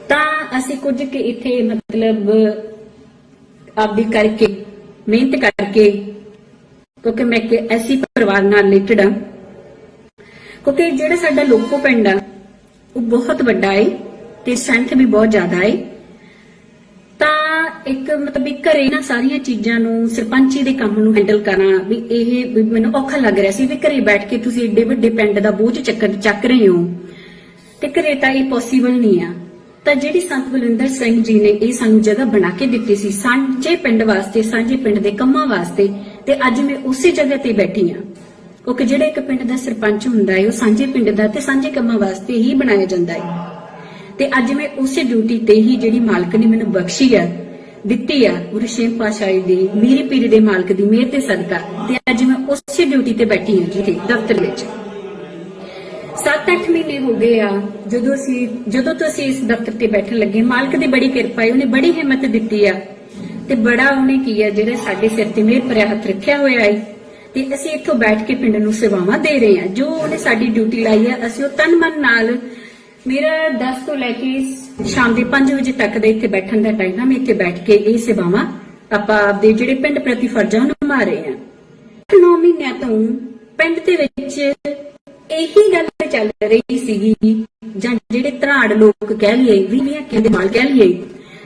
ਤਾਂ ਅਸੀਂ ਕੁਝ ਕਿ ਇੱਥੇ ਮਤਲਬ ਆਪਦੀ ਕਰਕੇ, ਮਿਹਨਤ ਕਰਕੇ, ਕਿਉਂਕਿ ਮੈਂ ਕਿ ਐਸੀ ਪਰਿਵਾਰ ਨਾਲ ਰਿਲੇਟਡ ਆ, ਕਿਉਂਕਿ ਜਿਹੜਾ ਸਾਡਾ ਲੋਕੋ ਪਿੰਡ ਆ, ਉਹ ਬਹੁਤ ਵੱਡਾ ਏ ਤੇ ਸਟਰੈਂਥ ਵੀ ਬਹੁਤ ਜ਼ਿਆਦਾ ਏ। ਤਾਂ ਇੱਕ ਮਤਲਬ ਵੀ ਘਰੇ ਨਾ ਸਾਰੀਆਂ ਚੀਜ਼ਾਂ ਨੂੰ ਸਰਪੰਚੀ ਦੇ ਕੰਮ ਨੂੰ ਹੈਂਡਲ ਕਰਾਂ ਵੀ ਇਹ ਵੀ ਮੈਨੂੰ ਔਖਾ ਲੱਗ ਰਿਹਾ ਸੀ ਵੀ ਘਰੇ ਬੈਠ ਕੇ ਤੁਸੀਂ ਏਡੇ ਵੱਡੇ ਪਿੰਡ ਦਾ ਬੋਝ ਚੱਕ ਚੱਕ ਰਹੇ ਹੋ। ਤੇ ਘਰੇ ਤਾਂ ਇਹ ਪੋਸੀਬਲ ਨਹੀਂ ਆ। ਤਾਂ ਜਿਹੜੀ ਸੰਤ ਬਲਵਿੰਦਰ ਸਿੰਘ ਜੀ ਨੇ ਇਹ ਸਾਨੂੰ ਜਗ੍ਹਾ ਬਣਾ ਕੇ ਦਿੱਤੀ ਸੀ ਸਾਂਝੇ ਪਿੰਡ ਵਾਸਤੇ, ਸਾਂਝੇ ਪਿੰਡ ਦੇ ਕੰਮਾਂ ਵਾਸਤੇ, ਤੇ ਅੱਜ ਮੈਂ ਉਸੇ ਜਗ੍ਹਾ ਤੇ ਬੈਠੀ ਆ ਕਿਉਂਕਿ ਜਿਹੜਾ ਇੱਕ ਪਿੰਡ ਦਾ ਸਰਪੰਚ ਹੁੰਦਾ ਹੈ, ਉਹ ਸਾਂਝੇ ਪਿੰਡ ਦਾ ਤੇ ਸਾਂਝੇ ਕੰਮਾਂ ਵਾਸਤੇ ਹੀ ਬਣਾਇਆ ਜਾਂਦਾ ਹੈ। ਤੇ ਅੱਜ ਮੈਂ ਉਸੇ ਡਿਊਟੀ ਤੇ ਹੀ ਜਿਹੜੀ ਮਾਲਕ ਨੇ ਮੈਨੂੰ ਬਖਸ਼ੀ ਆ, ਦਿੱਤੀ ਆ, ਗੁਰੂ ਸ਼ੇਮ ਪਾਸ਼ਾਹੀ ਦੀ, ਮੇਰੀ ਪੀਰ ਦੇ ਮਾਲਕ ਦੀ ਮਿਹਰ ਤੇ ਸਦਕਾ, ਤੇ ਅੱਜ ਮੈਂ ਉਸੇ ਡਿਊਟੀ ਤੇ ਬੈਠੀ ਹਾਂ ਜੀ, ਦਫ਼ਤਰ ਵਿੱਚ। 7-8 ਮਹੀਨੇ ਹੋ ਗਏ ਆ, ਜਦੋਂ ਅਸੀਂ, ਜਦੋਂ ਤੋਂ ਅਸੀਂ ਇਸ ਦਫ਼ਤਰ ਤੇ ਬੈਠਣ ਲੱਗੇ, ਮਾਲਕ ਦੀ ਬੜੀ ਕਿਰਪਾ ਹੈ, ਉਹਨੇ ਬੜੀ ਹਿੰਮਤ ਦਿੱਤੀ ਆ, ਤੇ ਬੜਾ ਉਹਨੇ ਕੀ ਆ, ਜਿਹੜੇ ਸਾਡੇ ਸਿਰ ਤੇ ਮਿਹਰ ਭਰਿਆ ਹੱਥ ਰੱਖਿਆ ਹੋਇਆ ਹੈ ਤੇ ਅਸੀਂ ਇੱਥੋਂ ਬੈਠ ਕੇ ਪਿੰਡ ਨੂੰ ਸੇਵਾਵਾਂ ਦੇ ਰਹੇ ਆ, ਜੋ ਉਹਨੇ ਸਾਡੀ ਡਿਊਟੀ ਲਾਈ ਆ, ਅਸੀਂ ਉਹ ਤਨ ਮਨ ਨਾਲ ਮੇਰਾ 10 ਤੋਂ ਲੈ ਕੇ ਸ਼ਾਮ ਦੇ 5 ਵਜੇ ਤੱਕ ਦੇ ਇੱਥੇ ਬੈਠਣ ਦਾ ਟਾਈਮ ਆ। ਮੈਂ ਇੱਥੇ ਬੈਠ ਕੇ ਇਹ ਸੇਵਾਵਾਂ ਆਪਾਂ ਆਪਦੇ ਜਿਹੜੇ ਪਿੰਡ ਪ੍ਰਤੀ ਫਰਜ਼ਾਂ ਨਿਭਾ ਰਹੇ ਹਾਂ 9 ਮਹੀਨਿਆਂ ਤੋਂ ਪਿੰਡ ਦੇ ਵਿੱਚ ਇਹੀ ਗੱਲ ਚੱਲ ਰਹੀ ਸੀਗੀ, ਜਾਂ ਜਿਹੜੇ ਧਰਾੜ ਲੋਕ ਕਹਿ ਲਈਏ, ਵੀ ਵੀਆਂ ਕਹਿੰਦੇ ਮਾਲ ਕਹਿ ਲਈਏ,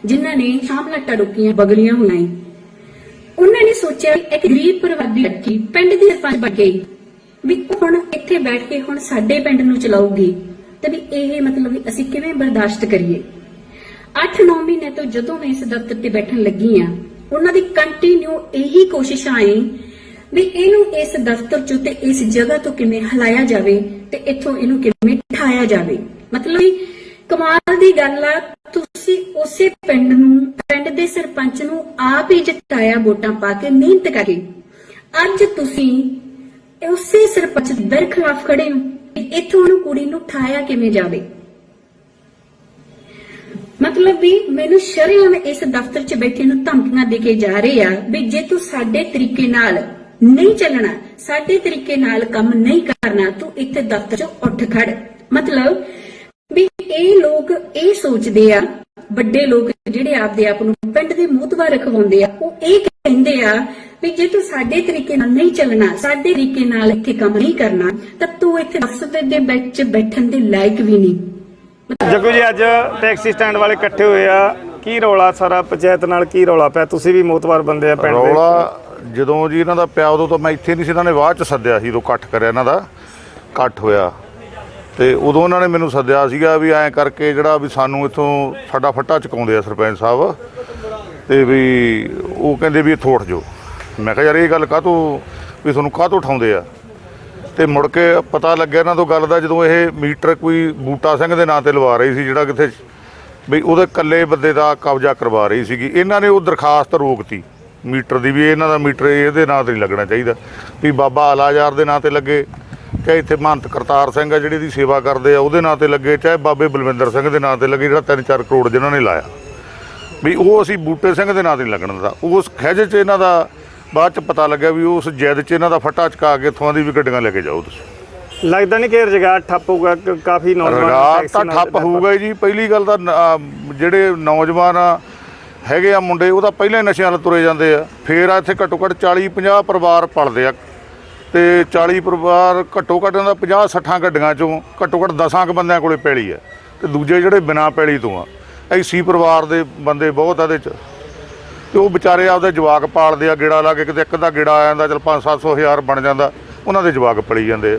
ਜਿਨ੍ਹਾਂ ਨੇ ਸ਼ਾਮ ਲੱਟਾ ਰੁਕੀਆਂ, ਬਗਲੀਆਂ ਹੋਈਆਂ। ਏ। ਉਹਨਾਂ ਨੇ ਸੋਚਿਆ ਇੱਕ ਗਰੀਬ ਪਰਿਵਾਰ ਦੀ ਲੜਕੀ ਪਿੰਡ ਦੀ ਸਰਪੰਚ ਬਣ ਗਈ, ਵੀ ਹੁਣ ਇੱਥੇ ਬੈਠ ਕੇ ਹੁਣ ਸਾਡੇ ਪਿੰਡ ਨੂੰ ਚਲਾਊਗੀ। ਤੇ ਵੀ ਇਹ ਮਤਲਬ ਵੀ ਅਸੀਂ ਕਿਵੇਂ ਬਰਦਾਸ਼ਤ ਕਰੀਏ? 8-9 ਮਹੀਨੇ ਤੋਂ ਜਦੋਂ ਮੈਂ ਇਸ ਦਫ਼ਤਰ ਤੇ ਬੈਠਣ ਲੱਗੀ ਆ ਉਹਨਾਂ ਦੀ ਕੰਟੀਨਿਊ ਇਹੀ ਕੋਸ਼ਿਸ਼ਾਂ ਏ ਵੀ ਇਹਨੂੰ ਇਸ ਦਫ਼ਤਰ ਚੋਂ ਤੇ ਇਸ ਜਗ੍ਹਾ ਤੋਂ ਕਿਵੇਂ ਹਲਾਇਆ ਜਾਵੇ ਤੇ ਇੱਥੋਂ ਇਹਨੂੰ ਕਿਵੇਂ ਠਾਇਆ ਜਾਵੇ? ਮਤਲਬ ਵੀ ਕਮਾਲ ਦੀ ਗੱਲ ਆ, ਤੁਸੀਂ ਉਸੇ ਪਿੰਡ ਨੂੰ, ਪਿੰਡ ਦੇ ਸਰਪੰਚ ਨੂੰ ਆਪ ਹੀ ਜਿਤਾਇਆ ਵੋਟਾਂ ਪਾ ਕੇ ਮਿਹਨਤ ਕਰਕੇ। ਅੱਜ ਤੁਸੀਂ ਉਸੇ ਸਰਪੰਚ ਦੇ ਖਿਲਾਫ਼ ਖੜੇ ਹੋ। ਇੱਥੋਂ ਉਹਨੂੰ ਕੁੜੀ ਨੂੰ ਠਾਇਆ ਕਿਵੇਂ ਜਾਵੇ? ਮਤਲਬ ਵੀ ਮੈਨੂੰ ਸ਼ਰੇਆਮ ਇਸ ਦਫ਼ਤਰ 'ਚ ਬੈਠੇ ਨੂੰ ਧਮਕੀਆਂ ਦੇ ਕੇ ਜਾ ਰਹੇ ਆ ਵੀ ਜੇ ਤੂੰ ਸਾਡੇ ਤਰੀਕੇ ਨਾਲ ਨਹੀਂ ਚੱਲਣਾ, ਸਾਡੇ ਤਰੀਕੇ ਨਾਲ ਕੰਮ ਨਹੀਂ ਕਰਨਾ, ਤੂੰ ਇੱਥੇ ਦਫ਼ਤਰ 'ਚੋਂ ਉੱਠ ਖੜ। ਮਤਲਬ ਵੀ ਇਹ ਲੋਕ ਇਹ ਸੋਚਦੇ ਆ, ਵੱਡੇ ਲੋਕ ਜਿਹੜੇ ਆਪਦੇ ਆਪ ਨੂੰ ਪਿੰਡ ਦੇ ਮੂੰਹ ਮੂਤਵਾ ਰਖਵਾਉਂਦੇ ਆ, ਉਹ ਇਹ ਕਹਿੰਦੇ ਆ ਵੀ ਜੇ ਤੂੰ ਸਾਡੇ ਤਰੀਕੇ ਨਾਲ ਨਹੀਂ ਚੱਲਣਾ ਸਾਡੇ ਤਰੀਕੇ ਨਾਲ ਇੱਥੇ ਕੰਮ ਨਹੀਂ ਕਰਨਾ ਤਾਂ ਤੂੰ ਇੱਥੇ ਦਫ਼ਤਰ ਦੇ ਵਿੱਚ ਬੈਠਣ ਦੇ ਲਾਇਕ ਵੀ ਨਹੀਂ। ਜੱਗੂ ਜੀ ਅੱਜ ਟੈਕਸੀ ਸਟੈਂਡ ਵਾਲੇ ਇਕੱਠੇ ਹੋਏ ਆ। ਕੀ ਰੌਲਾ ਸਾਰਾ ਪੰਚਾਇਤ ਨਾਲ ਕੀ ਰੌਲਾ ਪਿਆ? ਤੁਸੀਂ ਵੀ ਮੋਤਵਾਰ ਬੰਦੇ ਆ ਪਿੰਡ ਦੇ। ਰੌਲਾ ਜਦੋਂ ਜੀ ਇਹਨਾਂ ਦਾ ਪਿਆ ਉਦੋਂ ਤਾਂ ਮੈਂ ਇੱਥੇ ਨਹੀਂ ਸੀ ਇਹਨਾਂ ਨੇ ਬਾਅਦ ਚ ਸੱਦਿਆ ਸੀ ਉਦੋਂ ਇਕੱਠ ਕਰਿਆ ਇਹਨਾਂ ਦਾ ਇਕੱਠ ਹੋਇਆ। ਤੇ ਉਦੋਂ ਉਹਨਾਂ ਨੇ ਮੈਨੂੰ ਸੱਦਿਆ ਸੀਗਾ ਵੀ ਐਂ ਕਰਕੇ ਜਿਹੜਾ ਵੀ ਸਾਨੂੰ ਇੱਥੋਂ ਸਾਡਾ ਫੱਟਾ ਚੁਕਾਉਂਦੇ ਆ ਸਰਪੰਚ ਸਾਹਿਬ ਤੇ ਵੀ ਉਹ ਕਹਿੰਦੇ ਵੀ ਇੱਥੋਂ ਉੱਠ ਜਾਓ ਮੈਂ ਕਿਹਾ ਯਾਰ ਇਹ ਗੱਲ ਕਾਹਤੋਂ ਵੀ ਤੁਹਾਨੂੰ ਕਾਹਤੋਂ ਉਠਾਉਂਦੇ ਆ? ਤੇ ਮੁੜ ਕੇ ਪਤਾ ਲੱਗਿਆ ਇਹਨਾਂ ਤੋਂ ਗੱਲ ਦਾ ਜਦੋਂ ਇਹ ਮੀਟਰ ਕੋਈ ਬੂਟਾ ਸਿੰਘ ਦੇ ਨਾਂ ਤੇ ਲਵਾ ਰਹੀ ਸੀ, ਜਿਹੜਾ ਕਿਥੇ ਵੀ ਉਹਦੇ ਇਕੱਲੇ ਬੰਦੇ ਦਾ ਕਬਜ਼ਾ ਕਰਵਾ ਰਹੀ ਸੀਗੀ। ਇਹਨਾਂ ਨੇ ਉਹ ਦਰਖਾਸਤ ਰੋਕਤੀ ਮੀਟਰ ਦੀ ਵੀ, ਇਹਨਾਂ ਦਾ ਮੀਟਰ ਇਹਦੇ ਨਾਂ ਤੇ ਨਹੀਂ ਲੱਗਣਾ ਚਾਹੀਦਾ। ਵੀ ਬਾਬਾ ਆਲਾਜਾਰ ਦੇ ਨਾਂ ਤੇ ਲੱਗੇ, ਚਾਹੇ ਇੱਥੇ ਮਹੰਤ ਕਰਤਾਰ ਸਿੰਘ ਆ ਜਿਹੜੇ ਦੀ ਸੇਵਾ ਕਰਦੇ ਆ, ਉਹਦੇ ਨਾਂ ਤੇ ਲੱਗੇ, ਚਾਹੇ ਬਾਬੇ ਬਲਵਿੰਦਰ ਸਿੰਘ ਦੇ ਨਾਂ ਤੇ ਲੱਗੇ, ਜਿਹੜਾ 3-4 ਕਰੋੜ ਜਿਨ੍ਹਾਂ ਨੇ ਲਾਇਆ। ਵੀ ਉਹ ਅਸੀਂ ਬੂਟੇ ਸਿੰਘ ਦੇ ਨਾਂ ਤੇ ਨਹੀਂ ਲੱਗਣ ਦਾ ਉਸ ਖਹਿਜੇ 'ਚ ਇਹਨਾਂ ਦਾ ਬਾਅਦ 'ਚ ਪਤਾ ਲੱਗਿਆ ਵੀ ਉਸ ਜੈਦ 'ਚ ਇਹਨਾਂ ਦਾ ਫੱਟਾ ਚਕਾ ਕੇ ਇੱਥੋਂ ਦੀ ਵੀ ਗੱਡੀਆਂ ਲੈ ਕੇ ਜਾਓ ਤੁਸੀਂ। ਲੱਗਦਾ ਨਹੀਂ ਕਿ ਰੁਜ਼ਗਾਰ ਠੱਪ ਹੋਊਗਾ ਕ- ਕਾਫੀ ਨੌਜਵਾਨ ਟੈਕਸੀ ਤਾਂ ਨਾਲ ਠੱਪ ਹੋਊਗਾ ਹੀ ਜੀ। ਪਹਿਲੀ ਗੱਲ ਤਾਂ ਨ- ਜਿਹੜੇ ਨੌਜਵਾਨ ਆ, ਹੈਗੇ ਆ ਮੁੰਡੇ ਉਹ ਤਾਂ ਪਹਿਲਾਂ ਹੀ ਨਸ਼ਿਆਂ ਨਾਲ ਤੁਰੇ ਜਾਂਦੇ ਆ। ਫੇਰ ਆ ਇੱਥੇ ਘੱਟੋ ਘੱਟ 40 50 ਪਰਿਵਾਰ ਪਲਦੇ ਆ। ਤੇ 40 ਪਰਿਵਾਰ ਘੱਟੋ ਘੱਟ ਇਹਨਾਂ ਦਾ 50 60 ਗੱਡੀਆਂ ਚੋਂ ਘੱਟੋ ਘੱਟ 10 ਕੁ ਬੰਦਿਆਂ ਕੋਲੇ ਪੈਲੀ ਆ। ਤੇ ਦੂਜੇ ਜਿਹੜੇ ਬਿਨਾਂ ਪੈਲੀ ਤੋਂ ਆ ਐਸੀ ਪਰਿਵਾਰ ਦੇ ਬੰਦੇ ਬਹੁਤ ਆ ਇਹਦੇ ਚ। ਤੇ ਉਹ ਵਿਚਾਰੇ ਆਪਦੇ ਜਵਾਕ ਪਾਲਦੇ ਆ ਗੇੜਾ ਲਾ ਕੇ ਕਿਤੇ ਇੱਕ ਦਾ ਗੇੜਾ ਆ ਜਾਂਦਾ ਚਲ 5-700 ਹਜ਼ਾਰ ਬਣ ਜਾਂਦਾ ਉਹਨਾਂ ਦੇ ਜਵਾਕ ਪਲੀ ਜਾਂਦੇ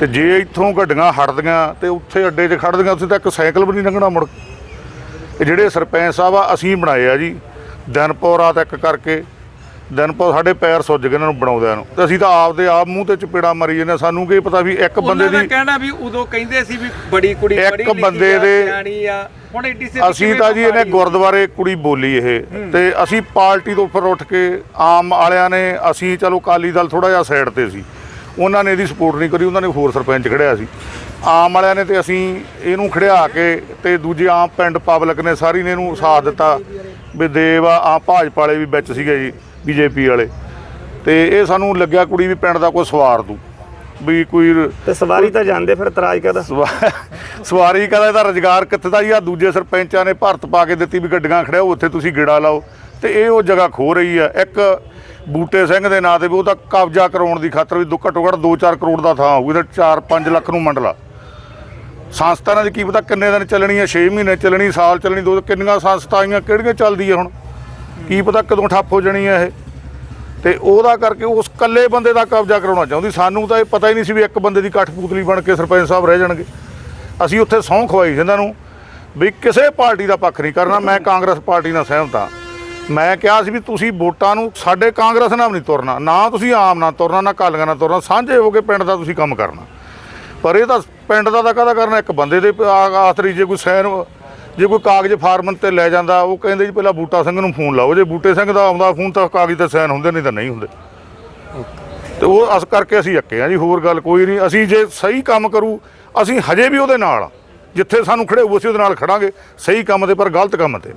ਤੇ ਜੇ ਇੱਥੋਂ ਗੱਡੀਆਂ ਹਟਦੀਆਂ ਤੇ ਉੱਥੇ ਅੱਡੇ 'ਚ ਖੜਦੀਆਂ ਉੱਥੇ ਤਾਂ ਇੱਕ ਸਾਈਕਲ ਵੀ ਨਹੀਂ ਲੰਘਣਾ ਮੁੜ ਇਹ ਜਿਹੜੇ ਸਰਪੰਚ ਸਾਹਿਬ ਆ ਅਸੀਂ ਬਣਾਏ ਆ ਜੀ। ਦਿਨ ਪੌ ਰਾਤ ਇੱਕ ਕਰਕੇ ਦਿਨ ਪੌ ਸਾਡੇ ਪੈਰ ਸੁੱਜ ਗਏ ਇਹਨਾਂ ਨੂੰ ਬਣਾਉਂਦਿਆਂ ਨੂੰ। ਤੇ ਅਸੀਂ ਤਾਂ ਆਪਦੇ ਆਪ ਮੂੰਹ ਤੇ ਚਪੇੜਾ ਮਾਰੀ ਜਾਂਦੇ। ਸਾਨੂੰ ਕੀ ਪਤਾ ਵੀ ਇੱਕ ਬੰਦੇ ਉਹਨਾਂ ਦਾ ਕਹਿਣਾ ਵੀ ਉਦੋਂ ਕਹਿੰਦੇ ਸੀ ਵੀ ਬੜੀ ਕੁੜੀ ਇੱਕ ਬੰਦੇ ਦੇ- ਸਿਆਣੀ ਆ। ਹੁਣ ਏਡੀ ਸੇ ਅਸੀਂ ਤਾਂ ਜੀ ਇਹਨੇ ਗੁਰਦੁਆਰੇ ਕੁੜੀ ਬੋਲੀ ਇਹ। ਤੇ ਅਸੀਂ ਪਾਰਟੀ ਤੋਂ ਉੱਪਰ ਉੱਠ ਕੇ ਆਮ ਵਾਲਿਆਂ ਨੇ ਅਸੀਂ ਚਲੋ ਕਾਲੀ ਦਲ ਥੋੜਾ ਜਿਹਾ ਸਾਈਡ ਤੇ ਸੀ। ਉਹਨਾਂ ਨੇ ਇਹਦੀ ਸਪੋਰਟ ਨਹੀਂ ਕਰੀ ਉਹਨਾਂ ਨੇ ਹੋਰ ਸਰਪੰਚ ਖੜਿਆ ਸੀ। ਆਮ ਵਾਲਿਆਂ ਨੇ ਤੇ ਅਸੀਂ ਇਹਨੂੰ ਖੜਿਆ ਕੇ ਤੇ ਦੂਜੇ ਆਮ ਪਿੰਡ ਪਬਲਿਕ ਨੇ ਸਾਰੀ ਨੇ ਇਹਨੂੰ ਸਾਥ ਦਿੱਤਾ ਵੀ ਦੇਵ ਆ ਭਾਜਪਾ ਵਾਲੇ ਵੀ ਵਿੱਚ ਸੀਗੇ ਜੀ ਬੀਜੇਪੀ ਵਾਲੇ। ਤੇ ਇਹ ਸਾਨੂੰ ਲੱਗਿਆ ਕੁੜੀ ਵੀ ਪਿੰਡ ਦਾ ਕੋਈ ਸਵਾਰ ਦੂ ਵੀ ਕੋਈ ਤੇ ਸਵਾਰੀ ਤਾਂ ਜਾਂਦੇ ਫਿਰ ਇਤਰਾਜ਼ ਕਰਦਾ ਸਵਾ- *laughs* ਸਵਾਰੀ ਕਦਾ ਇਹਦਾ ਰੁਜ਼ਗਾਰ ਕਿੱਥੇ ਦਾ ਜੀ? ਆ ਦੂਜੇ ਸਰਪੰਚਾਂ ਨੇ ਭਰਤ ਪਾ ਕੇ ਦਿੱਤੀ ਵੀ ਗੱਡੀਆਂ ਖੜਿਆਓ ਉੱਥੇ ਤੁਸੀਂ ਗੇੜਾ ਲਾਓ। ਤੇ ਇਹ ਉਹ ਜਗ੍ਹਾ ਖੋ ਰਹੀ ਆ। ਇੱਕ ਬੂਟੇ ਸਿੰਘ ਦੇ ਨਾਂ ਤੇ ਵੀ ਉਹਦਾ ਕਬਜ਼ਾ ਕਰਾਉਣ ਦੀ ਖਾਤਰ ਵੀ ਘੱਟੋ ਘੱਟ 2-4 ਕਰੋੜ ਦਾ ਥਾਂ ਹੋਊਗਾ ਤੇ 4-5 ਲੱਖ ਨੂੰ ਮੰਡਲਾ। ਸੰਸਥਾਨਾਂ ਦੀ ਕੀ ਪਤਾ ਕਿੰਨੇ ਦਿਨ ਚੱਲਣੀ ਹੈ 6 ਮਹੀਨੇ ਚੱਲਣੀ ਸਾਲ ਚੱਲਣੀ ਦੋ ਕਿੰਨੀਆਂ ਸੰਸਥਾਈਆਂ ਕਿਹੜੀਆਂ ਚੱਲਦੀ ਹੈ ਹੁਣ? ਕੀ ਪਤਾ ਕਦੋਂ ਠੱਪ ਹੋ ਜਾਣੀ ਹੈ ਇਹ? ਤੇ ਉਹਦਾ ਕਰਕੇ ਉਸ ਇਕੱਲੇ ਬੰਦੇ ਦਾ ਕਬਜ਼ਾ ਕਰਾਉਣਾ ਚਾਹੁੰਦੀ। ਸਾਨੂੰ ਤਾਂ ਇਹ ਪਤਾ ਹੀ ਨਹੀਂ ਸੀ ਵੀ ਇੱਕ ਬੰਦੇ ਦੀ ਕਠਪੂਤਲੀ ਬਣ ਕੇ ਸਰਪੰਚ ਸਾਹਿਬ ਰਹਿ ਜਾਣਗੇ। ਅਸੀਂ ਉੱਥੇ ਸਹੁੰ ਖਵਾਈ ਸੀ ਇਹਨਾਂ ਨੂੰ ਵੀ ਕਿਸੇ ਪਾਰਟੀ ਦਾ ਪੱਖ ਨਹੀਂ ਕਰਨਾ, ਮੈਂ ਕਾਂਗਰਸ ਪਾਰਟੀ ਨਾਲ ਸਹਿਮਤ ਹਾਂ। ਮੈਂ ਕਿਹਾ ਸੀ ਵੀ ਤੁਸੀਂ ਵੋਟਾਂ ਨੂੰ ਸਾਡੇ ਕਾਂਗਰਸ ਨਾਲ ਵੀ ਨਹੀਂ ਤੁਰਨਾ, ਨਾ ਤੁਸੀਂ ਆਮ ਨਾਲ ਤੁਰਨਾ, ਨਾ ਕਾਲੀਆਂ ਨਾਲ ਤੁਰਨਾ, ਸਾਂਝੇ ਹੋ ਕੇ ਪਿੰਡ ਦਾ ਤੁਸੀਂ ਕੰਮ ਕਰਨਾ। ਪਰ ਇਹ ਤਾਂ ਪਿੰਡ ਦਾ ਤਾਂ ਕਾਹਦਾ ਕਰਨਾ, ਇੱਕ ਬੰਦੇ ਦੇ ਆ- ਆਖਰੀ ਜੇ ਕੋਈ ਸੈਨ ਜੇ ਕੋਈ ਕਾਗਜ਼ ਫਾਰਮਨ ਤੇ ਲੈ ਜਾਂਦਾ, ਉਹ ਕਹਿੰਦੇ ਜੀ ਪਹਿਲਾਂ ਬੂਟਾ ਸਿੰਘ ਨੂੰ ਫੋਨ ਲਾਓ। ਜੇ ਬੂਟੇ ਸਿੰਘ ਦਾ ਆਉਂਦਾ ਫੋਨ ਤਾਂ ਕਾਗਜ਼ ਤੇ ਸਾਈਨ ਹੁੰਦੇ, ਨਹੀਂ ਤਾਂ ਨਹੀਂ ਹੁੰਦੇ। ਤੇ ਉਹ ਅਸ ਕਰਕੇ ਅਸੀਂ ਅੱਕੇ ਆ ਜੀ, ਹੋਰ ਗੱਲ ਕੋਈ ਨਹੀਂ। ਅਸੀਂ ਜੇ ਸਹੀ ਕੰਮ ਕਰੂ, ਅਸੀਂ ਹਜੇ ਵੀ ਉਹਦੇ ਨਾਲ ਆ। ਜਿੱਥੇ ਸਾਨੂੰ ਖੜੇ ਹੋਏ ਅਸੀਂ ਉਹਦੇ ਨਾਲ ਖੜਾਂਗੇ। ਸਹੀ ਕੰਮ ਤੇ ਪਰ ਗਲਤ ਕੰਮ ਤੇ